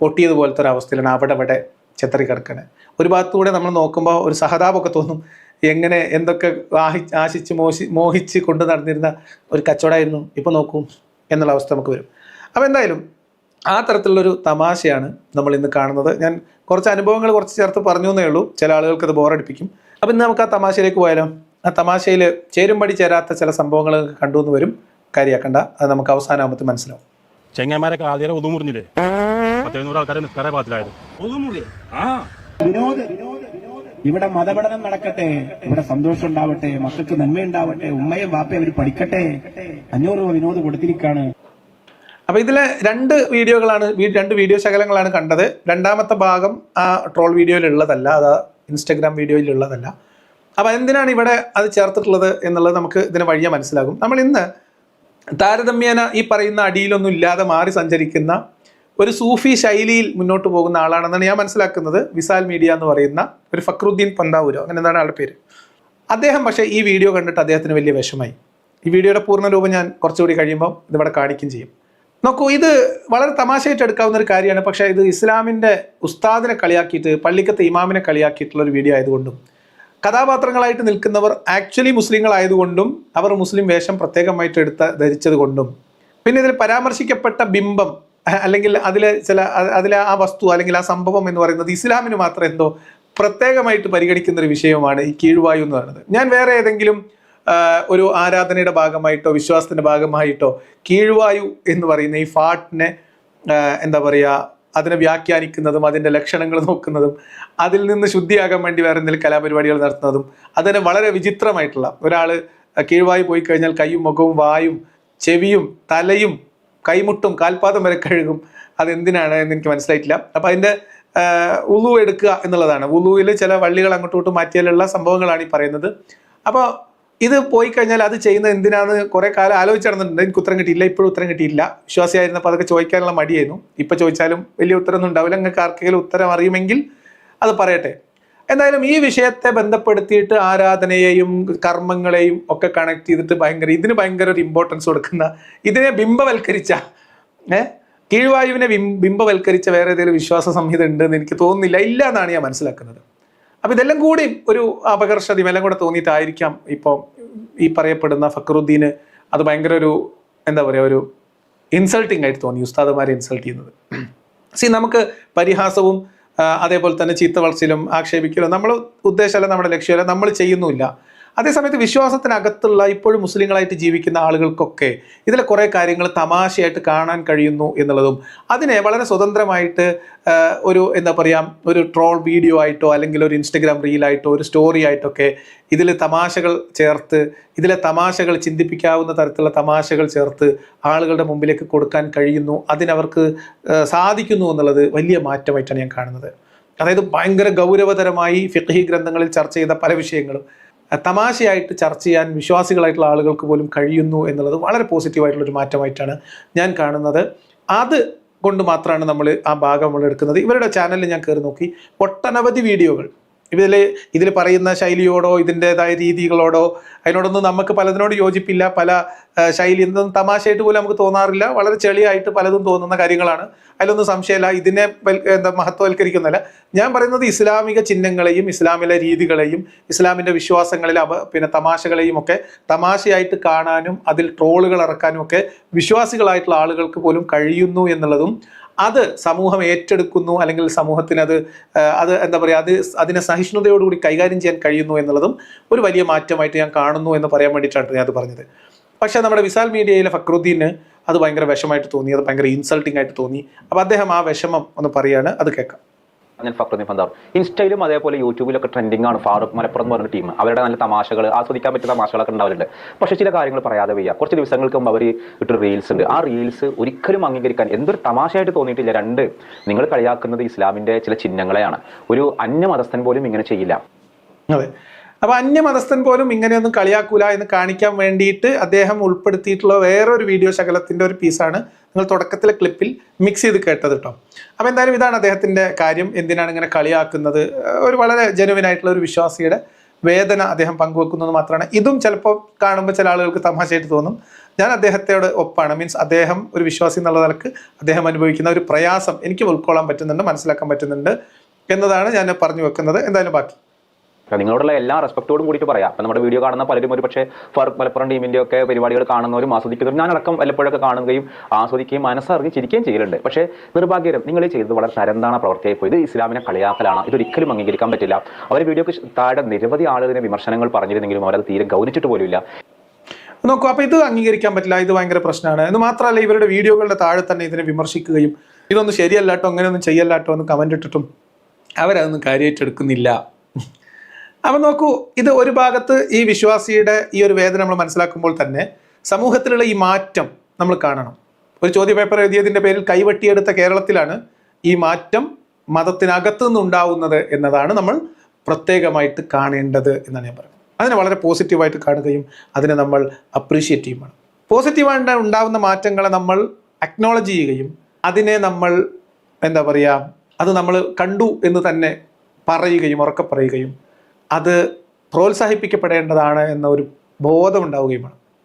പൊട്ടിയതുപോലത്തെ ഒരു അവസ്ഥയിലാണ് അവിടെ അവിടെ ചെത്തറി കിടക്കണേ. ഒരു ഭാഗത്തൂടെ നമ്മൾ നോക്കുമ്പോൾ ഒരു സഹതാപമൊക്കെ തോന്നും. എങ്ങനെ എന്തൊക്കെ വാഹി ആശിച്ച് മോശി മോഹിച്ച് കൊണ്ട് നടന്നിരുന്ന ഒരു കച്ചവടമായിരുന്നു ഇപ്പോൾ നോക്കൂ എന്നുള്ള അവസ്ഥ നമുക്ക് വരും. അപ്പോൾ എന്തായാലും ആ തരത്തിലുള്ളൊരു തമാശയാണ് നമ്മൾ ഇന്ന് കാണുന്നത്. ഞാൻ കുറച്ച് അനുഭവങ്ങൾ കുറച്ച് ചേർത്ത് പറഞ്ഞു എന്നേ ഉള്ളൂ. ചില ആളുകൾക്ക് അത് ബോറടിപ്പിക്കും. അപ്പോൾ ഇന്ന് നമുക്ക് ആ തമാശയിലേക്ക് പോയാലോ? ആ തമാശയിൽ ചേരുംപടി ചേരാത്ത ചില സംഭവങ്ങൾ കണ്ടു എന്ന് വരും. കാര്യമാക്കണ്ട അത് നമുക്ക് അവസാനമാകുമ്പോൾ മനസ്സിലാവും. ചെങ്ങന്മാരൊക്കെ ആദ്യം ഒതുമുറിഞ്ഞില്ലേ? പത്തെഴുന്നൂറ് ആൾക്കാരെ നിസ്കാര പാത്തിലായത് ആ. വിനോദ്. ഇവിടെ മതപഠനം നടക്കട്ടെ ഇവിടെ സന്തോഷം ഉണ്ടാവട്ടെ മക്കൾക്ക് നന്മ ഉണ്ടാവട്ടെ ഉമ്മയും ബാപ്പയും അവർ പഠിക്കട്ടെ. അഞ്ഞൂറ് രൂപ വിനോദ് കൊടുത്തിരിക്കാണ്. അപ്പോൾ ഇതിലെ രണ്ട് വീഡിയോകളാണ് രണ്ട് വീഡിയോ ശകലങ്ങളാണ് കണ്ടത്. രണ്ടാമത്തെ ഭാഗം ആ ട്രോൾ വീഡിയോയിലുള്ളതല്ല അത് ഇൻസ്റ്റഗ്രാം വീഡിയോയിലുള്ളതല്ല. അപ്പോൾ എന്തിനാണ് ഇവിടെ അത് ചേർത്തിട്ടുള്ളത് എന്നുള്ളത് നമുക്ക് ഇതിനെ വഴിയെ മനസ്സിലാകും. നമ്മൾ ഇന്ന് താരതമ്യേന ഈ പറയുന്ന അടിയിലൊന്നും ഇല്ലാതെ മാറി സഞ്ചരിക്കുന്ന ഒരു സൂഫി ശൈലിയിൽ മുന്നോട്ട് പോകുന്ന ആളാണെന്നാണ് ഞാൻ മനസ്സിലാക്കുന്നത്. വിസാൽ മീഡിയ എന്ന് പറയുന്ന ഒരു ഫക്രുദ്ദീൻ പന്താവൂരോ. അങ്ങനെ എന്താണ് ആളുടെ പേര്? അദ്ദേഹം പക്ഷേ ഈ വീഡിയോ കണ്ടിട്ട് അദ്ദേഹത്തിന് വലിയ വിഷമായി ഈ വീഡിയോയുടെ പൂർണ രൂപം ഞാൻ കുറച്ചുകൂടി കഴിയുമ്പോൾ ഇതിവിടെ കാണിക്കും ചെയ്യും. നോക്കൂ ഇത് വളരെ തമാശയായിട്ട് എടുക്കാവുന്ന ഒരു കാര്യമാണ്. പക്ഷേ ഇത് ഇസ്ലാമിന്റെ ഉസ്താദിനെ കളിയാക്കിയിട്ട് പള്ളിക്കത്തെ ഇമാമിനെ കളിയാക്കിയിട്ടുള്ള ഒരു വീഡിയോ ആയതുകൊണ്ടും കഥാപാത്രങ്ങളായിട്ട് നിൽക്കുന്നവർ ആക്ച്വലി മുസ്ലിങ്ങളായതുകൊണ്ടും അവർ മുസ്ലിം വേഷം പ്രത്യേകമായിട്ട് എടുത്ത ധരിച്ചത് കൊണ്ടും പിന്നെ ഇതിൽ പരാമർശിക്കപ്പെട്ട ബിംബം അല്ലെങ്കിൽ അതിലെ ചില അതിലെ ആ വസ്തു അല്ലെങ്കിൽ ആ സംഭവം എന്ന് പറയുന്നത് ഇസ്ലാമിന് മാത്രം എന്തോ പ്രത്യേകമായിട്ട് പരിഗണിക്കുന്ന ഒരു വിഷയമാണ് ഈ കീഴ്വായു എന്ന് പറയുന്നത്. ഞാൻ വേറെ ഏതെങ്കിലും ഒരു ആരാധനയുടെ ഭാഗമായിട്ടോ വിശ്വാസത്തിന്റെ ഭാഗമായിട്ടോ കീഴ്വായു എന്ന് പറയുന്ന ഈ ഫാട്ടിനെ എന്താ പറയുക അതിനെ വ്യാഖ്യാനിക്കുന്നതും അതിന്റെ ലക്ഷണങ്ങൾ നോക്കുന്നതും അതിൽ നിന്ന് ശുദ്ധിയാകാൻ വേണ്ടി വേറെ എന്തെങ്കിലും കലാപരിപാടികൾ നടത്തുന്നതും അതിന് വളരെ വിചിത്രമായിട്ടുള്ള ഒരാൾ കീഴ്വായു പോയി കഴിഞ്ഞാൽ കൈയും മുഖവും വായും ചെവിയും തലയും കൈമുട്ടും കാൽപാദം വരെ കഴുകും. അതെന്തിനാണ് എന്ന് എനിക്ക് മനസ്സിലായിട്ടില്ല. അപ്പം അതിന്റെ ഉളു എടുക്കുക എന്നുള്ളതാണ്. ഉളുവിൽ ചില വള്ളികൾ അങ്ങോട്ടും ഇങ്ങോട്ടും മാറ്റിയാലുള്ള സംഭവങ്ങളാണ് ഈ പറയുന്നത്. അപ്പോൾ ഇത് പോയി കഴിഞ്ഞാൽ അത് ചെയ്യുന്നത് എന്തിനാണ് കുറേ കാലം ആലോചിച്ച് നടന്നിട്ടുണ്ട്. എനിക്ക് ഉത്തരം കിട്ടിയില്ല. ഇപ്പോഴും ഉത്തരം കിട്ടിയില്ല വിശ്വാസിയായിരുന്നപ്പോൾ അതൊക്കെ ചോദിക്കാനുള്ള മടിയായിരുന്നു. ഇപ്പം ചോദിച്ചാലും വലിയ ഉത്തരമൊന്നും ഉണ്ടാവില്ല. നിങ്ങൾക്ക് ആർക്കെങ്കിലും ഉത്തരം അറിയുമെങ്കിൽ അത് പറയട്ടെ. എന്തായാലും ഈ വിഷയത്തെ ബന്ധപ്പെടുത്തിയിട്ട് ആരാധനയെയും കർമ്മങ്ങളെയും ഒക്കെ കണക്ട് ചെയ്തിട്ട് ഭയങ്കര ഇതിന് ഭയങ്കര ഒരു ഇമ്പോർട്ടൻസ് കൊടുക്കുന്ന ഇതിനെ ബിംബവൽക്കരിച്ച ഏ? കീഴ്വായുവിനെ ബിംബവൽക്കരിച്ച വേറെ ഏതെങ്കിലും വിശ്വാസ സംഹിത ഉണ്ടെന്ന് എനിക്ക് തോന്നുന്നില്ല. ഇല്ല എന്നാണ് ഞാൻ മനസ്സിലാക്കുന്നത്. അപ്പം ഇതെല്ലാം കൂടി ഒരു അപകർഷതയും എല്ലാം കൂടെ തോന്നിയിട്ടായിരിക്കാം ഇപ്പോൾ ഈ പറയപ്പെടുന്ന ഫക്രുദ്ദീന് അത് ഭയങ്കര ഒരു എന്താ പറയുക ഒരു ഇൻസൾട്ടിങ് ആയിട്ട് തോന്നി. ഉസ്താദുമാരെ ഇൻസൾട്ട് ചെയ്യുന്നത്. സി നമുക്ക് പരിഹാസവും അതേപോലെ തന്നെ ചീത്ത വളർച്ചയിലും ആക്ഷേപിക്കലും. നമ്മൾ ഉദ്ദേശമല്ല നമ്മുടെ ലക്ഷ്യമല്ല നമ്മൾ ചെയ്യുന്നുമില്ല. അതേസമയത്ത് വിശ്വാസത്തിനകത്തുള്ള ഇപ്പോഴും മുസ്ലിങ്ങളായിട്ട് ജീവിക്കുന്ന ആളുകൾക്കൊക്കെ ഇതിലെ കുറേ കാര്യങ്ങൾ തമാശയായിട്ട് കാണാൻ കഴിയുന്നു എന്നുള്ളതും അതിനെ വളരെ സ്വതന്ത്രമായിട്ട് ഒരു എന്താ പറയുക ഒരു ട്രോൾ വീഡിയോ ആയിട്ടോ അല്ലെങ്കിൽ ഒരു ഇൻസ്റ്റഗ്രാം റീലായിട്ടോ ഒരു സ്റ്റോറി ആയിട്ടൊക്കെ ഇതിൽ തമാശകൾ ചേർത്ത് ഇതിലെ തമാശകൾ ചിന്തിപ്പിക്കാവുന്ന തരത്തിലുള്ള തമാശകൾ ചേർത്ത് ആളുകളുടെ മുമ്പിലേക്ക് കൊടുക്കാൻ കഴിയുന്നു. അതിനവർക്ക് സാധിക്കുന്നു എന്നുള്ളത് വലിയ മാറ്റമായിട്ടാണ് ഞാൻ കാണുന്നത്. അതായത് ഭയങ്കര ഗൗരവതരമായി ഫിഖ്ഹി ഗ്രന്ഥങ്ങളിൽ ചർച്ച ചെയ്ത പല വിഷയങ്ങളും തമാശയായിട്ട് ചർച്ച ചെയ്യാൻ വിശ്വാസികളായിട്ടുള്ള ആളുകൾക്ക് പോലും കഴിയുന്നു എന്നുള്ളത് വളരെ പോസിറ്റീവായിട്ടുള്ളൊരു മാറ്റമായിട്ടാണ് ഞാൻ കാണുന്നത്. അത് കൊണ്ട് മാത്രമാണ് നമ്മൾ ആ ഭാഗം നമ്മൾ എടുക്കുന്നത്. ഇവരുടെ ചാനലിൽ ഞാൻ കയറി നോക്കി. ഒട്ടനവധി വീഡിയോകൾ. ഇതിൽ ഇതിൽ പറയുന്ന ശൈലിയോടോ ഇതിന്റെതായ രീതികളോടോ അതിനോടൊന്നും നമുക്ക് പലതിനോട് യോജിപ്പില്ല. പല ശൈലി എന്തും തമാശയായിട്ട് പോലും നമുക്ക് തോന്നാറില്ല. വളരെ ചെളിയായിട്ട് പലതും തോന്നുന്ന കാര്യങ്ങളാണ്. അതിലൊന്നും സംശയമില്ല. ഇതിനെ എന്താ മഹത്വവൽക്കരിക്കുന്നില്ല ഞാൻ പറയുന്നത് ഇസ്ലാമിക ചിഹ്നങ്ങളെയും ഇസ്ലാമിലെ രീതികളെയും ഇസ്ലാമിന്റെ വിശ്വാസങ്ങളിൽ അവ പിന്നെ തമാശകളെയും ഒക്കെ തമാശയായിട്ട് കാണാനും അതിൽ ട്രോളുകൾ ഇറക്കാനും ഒക്കെ വിശ്വാസികളായിട്ടുള്ള ആളുകൾക്ക് പോലും കഴിയുന്നു എന്നുള്ളതും അത് സമൂഹം ഏറ്റെടുക്കുന്നു അല്ലെങ്കിൽ സമൂഹത്തിന് അത് അത് എന്താ പറയുക അത് അതിനെ സഹിഷ്ണുതയോടുകൂടി കൈകാര്യം ചെയ്യാൻ കഴിയുന്നു എന്നുള്ളതും ഒരു വലിയ മാറ്റമായിട്ട് ഞാൻ കാണുന്നു എന്ന് പറയാൻ വേണ്ടിയിട്ടാണ് ഞാൻ അത് പറഞ്ഞത്. പക്ഷേ നമ്മുടെ വിശാൽ മീഡിയയിലെ ഫക്രുദ്ദീന് അത് ഭയങ്കര വിഷമായിട്ട് തോന്നി അത് ഭയങ്കര ഇൻസൾട്ടിംഗ് ആയിട്ട് തോന്നി. അപ്പോൾ അദ്ദേഹം ആ വിഷമം ഒന്ന് പറയാണ് അത് കേൾക്കാം. ഞാൻ ഫക്രുദ്ദീൻ ഫന്താർ ഇൻസ്റ്റയിലും അതേപോലെ യൂട്യൂബിലൊക്കെ ട്രെൻഡിംഗ് ആണ് ഫാറൂഖ് മലപ്പുറം എന്ന് പറഞ്ഞ ടീം. അവരുടെ നല്ല തമാശകൾ ആസ്വദിക്കാൻ പറ്റുന്ന തമാശകളൊക്കെ ഉണ്ടാവലുണ്ട്. പക്ഷേ ചില കാര്യങ്ങൾ പറയാതെ വയ്യ. കുറച്ച് ദിവസങ്ങൾക്ക് മുമ്പ് അവർ ഇട്ടൊരു റീൽസ് ഉണ്ട്. ആ റീൽസ് ഒരിക്കലും അംഗീകരിക്കാൻ എന്തൊരു തമാശയായിട്ട് തോന്നിയിട്ടില്ല. രണ്ട് നിങ്ങൾ കളിയാക്കുന്നത് ഇസ്ലാമിന്റെ ചില ചിഹ്നങ്ങളെയാണ്. ഒരു അന്യമതസ്ഥൻ പോലും ഇങ്ങനെ ചെയ്യില്ല. അതെ. അപ്പൊ അന്യമതസ്ഥൻ പോലും ഇങ്ങനെയൊന്നും കളിയാക്കൂല എന്ന് കാണിക്കാൻ വേണ്ടിയിട്ട് അദ്ദേഹം ഉൾപ്പെടുത്തിയിട്ടുള്ള വേറൊരു വീഡിയോ ശകലത്തിന്റെ ഒരു പീസാണ് നിങ്ങൾ തുടക്കത്തിലെ ക്ലിപ്പിൽ മിക്സ് ചെയ്ത് കേട്ടത് കേട്ടോ അപ്പം എന്തായാലും ഇതാണ് അദ്ദേഹത്തിന്റെ കാര്യം. എന്തിനാണ് ഇങ്ങനെ കളിയാക്കുന്നത്? ഒരു വളരെ ജെനുവിൻ ആയിട്ടുള്ള ഒരു വിശ്വാസിയുടെ വേദന അദ്ദേഹം പങ്കുവെക്കുന്നത് മാത്രമാണ്. ഇതും ചിലപ്പോൾ കാണുമ്പോൾ ചില ആളുകൾക്ക് തമാശയായിട്ട് തോന്നും. ഞാൻ അദ്ദേഹത്തോട് ഒപ്പാണ്. മീൻസ് അദ്ദേഹം ഒരു വിശ്വാസി എന്നുള്ള നിലയ്ക്ക് അദ്ദേഹം അനുഭവിക്കുന്ന ഒരു പ്രയാസം എനിക്ക് ഉൾക്കൊള്ളാൻ പറ്റുന്നുണ്ട് മനസ്സിലാക്കാൻ പറ്റുന്നുണ്ട് എന്നതാണ് ഞാൻ പറഞ്ഞു വെക്കുന്നത് എന്തായാലും ബാക്കി. നിങ്ങളോടുള്ള എല്ലാ റെസ്പെക്റ്റോടും കൂടിയിട്ട് പറയാം. അപ്പം നമ്മുടെ വീഡിയോ കാണുന്ന പലരും ഒരു പക്ഷേ ഫാറൂഖ് മലപ്പുറം ടീമിന്റെ ഒക്കെ പരിപാടികൾ കാണുന്നവരും ആസ്വദിക്കുന്നവരും ഞാനടക്കം വല്ലപ്പോഴൊക്കെ കാണുകയും ആസ്വദിക്കുകയും മനസ്സറിഞ്ഞ് ചിരിക്കുകയും ചെയ്യലുണ്ട്. പക്ഷേ നിർഭാഗ്യം നിങ്ങൾ ചെയ്തത് വളരെ തരന്താണ് പ്രവർത്തിയായി പോയി. ഇത് ഇസ്ലാമിനെ കളിയാക്കലാണ്. ഇതൊരിക്കലും അംഗീകരിക്കാൻ പറ്റില്ല. അവർ വീഡിയോക്ക് താഴെ നിരവധി ആളുകളെ വിമർശനങ്ങൾ പറഞ്ഞിരുന്നെങ്കിലും അവരത് തീരെ ഗൗനിച്ചിട്ട് പോലുമില്ല. നോക്കൂ അപ്പൊ ഇത് അംഗീകരിക്കാൻ പറ്റില്ല. ഇത് ഭയങ്കര പ്രശ്നമാണ്. എന്ന് മാത്രമല്ല ഇവരുടെ വീഡിയോകളുടെ താഴെ തന്നെ ഇതിനെ വിമർശിക്കുകയും ഇതൊന്നും ശരിയല്ലാട്ടോ അങ്ങനെയൊന്നും ചെയ്യല്ലാട്ടോ എന്ന് കമന്റ് ഇട്ടിട്ടും അവരതൊന്നും കാര്യമായിട്ട് എടുക്കുന്നില്ല. അപ്പൊ നോക്കൂ ഇത് ഒരു ഭാഗത്ത് ഈ വിശ്വാസിയുടെ ഈ ഒരു വേദന നമ്മൾ മനസ്സിലാക്കുമ്പോൾ തന്നെ സമൂഹത്തിലുള്ള ഈ മാറ്റം നമ്മൾ കാണണം. ഒരു ചോദ്യ പേപ്പർ എഴുതിയതിന്റെ പേരിൽ കൈവെട്ടിയെടുത്ത കേരളത്തിലാണ് ഈ മാറ്റം മതത്തിനകത്തു നിന്നുണ്ടാവുന്നത് എന്നതാണ് നമ്മൾ പ്രത്യേകമായിട്ട് കാണേണ്ടത് എന്നാണ് ഞാൻ പറയുന്നത്. അതിനെ വളരെ പോസിറ്റീവായിട്ട് കാണുകയും അതിനെ നമ്മൾ അപ്രീഷിയേറ്റ് ചെയ്യുമാണ്. പോസിറ്റീവായിട്ട് ഉണ്ടാകുന്ന മാറ്റങ്ങളെ നമ്മൾ അക്നോളജ് ചെയ്യുകയും അതിനെ നമ്മൾ എന്താ പറയുക അത് നമ്മൾ കണ്ടു എന്ന് തന്നെ പറയുകയും ഉറക്കെ പറയുകയും അത് പ്രോത്സാഹിപ്പിക്കപ്പെടേണ്ടതാണ് എന്ന ഒരു ബോധം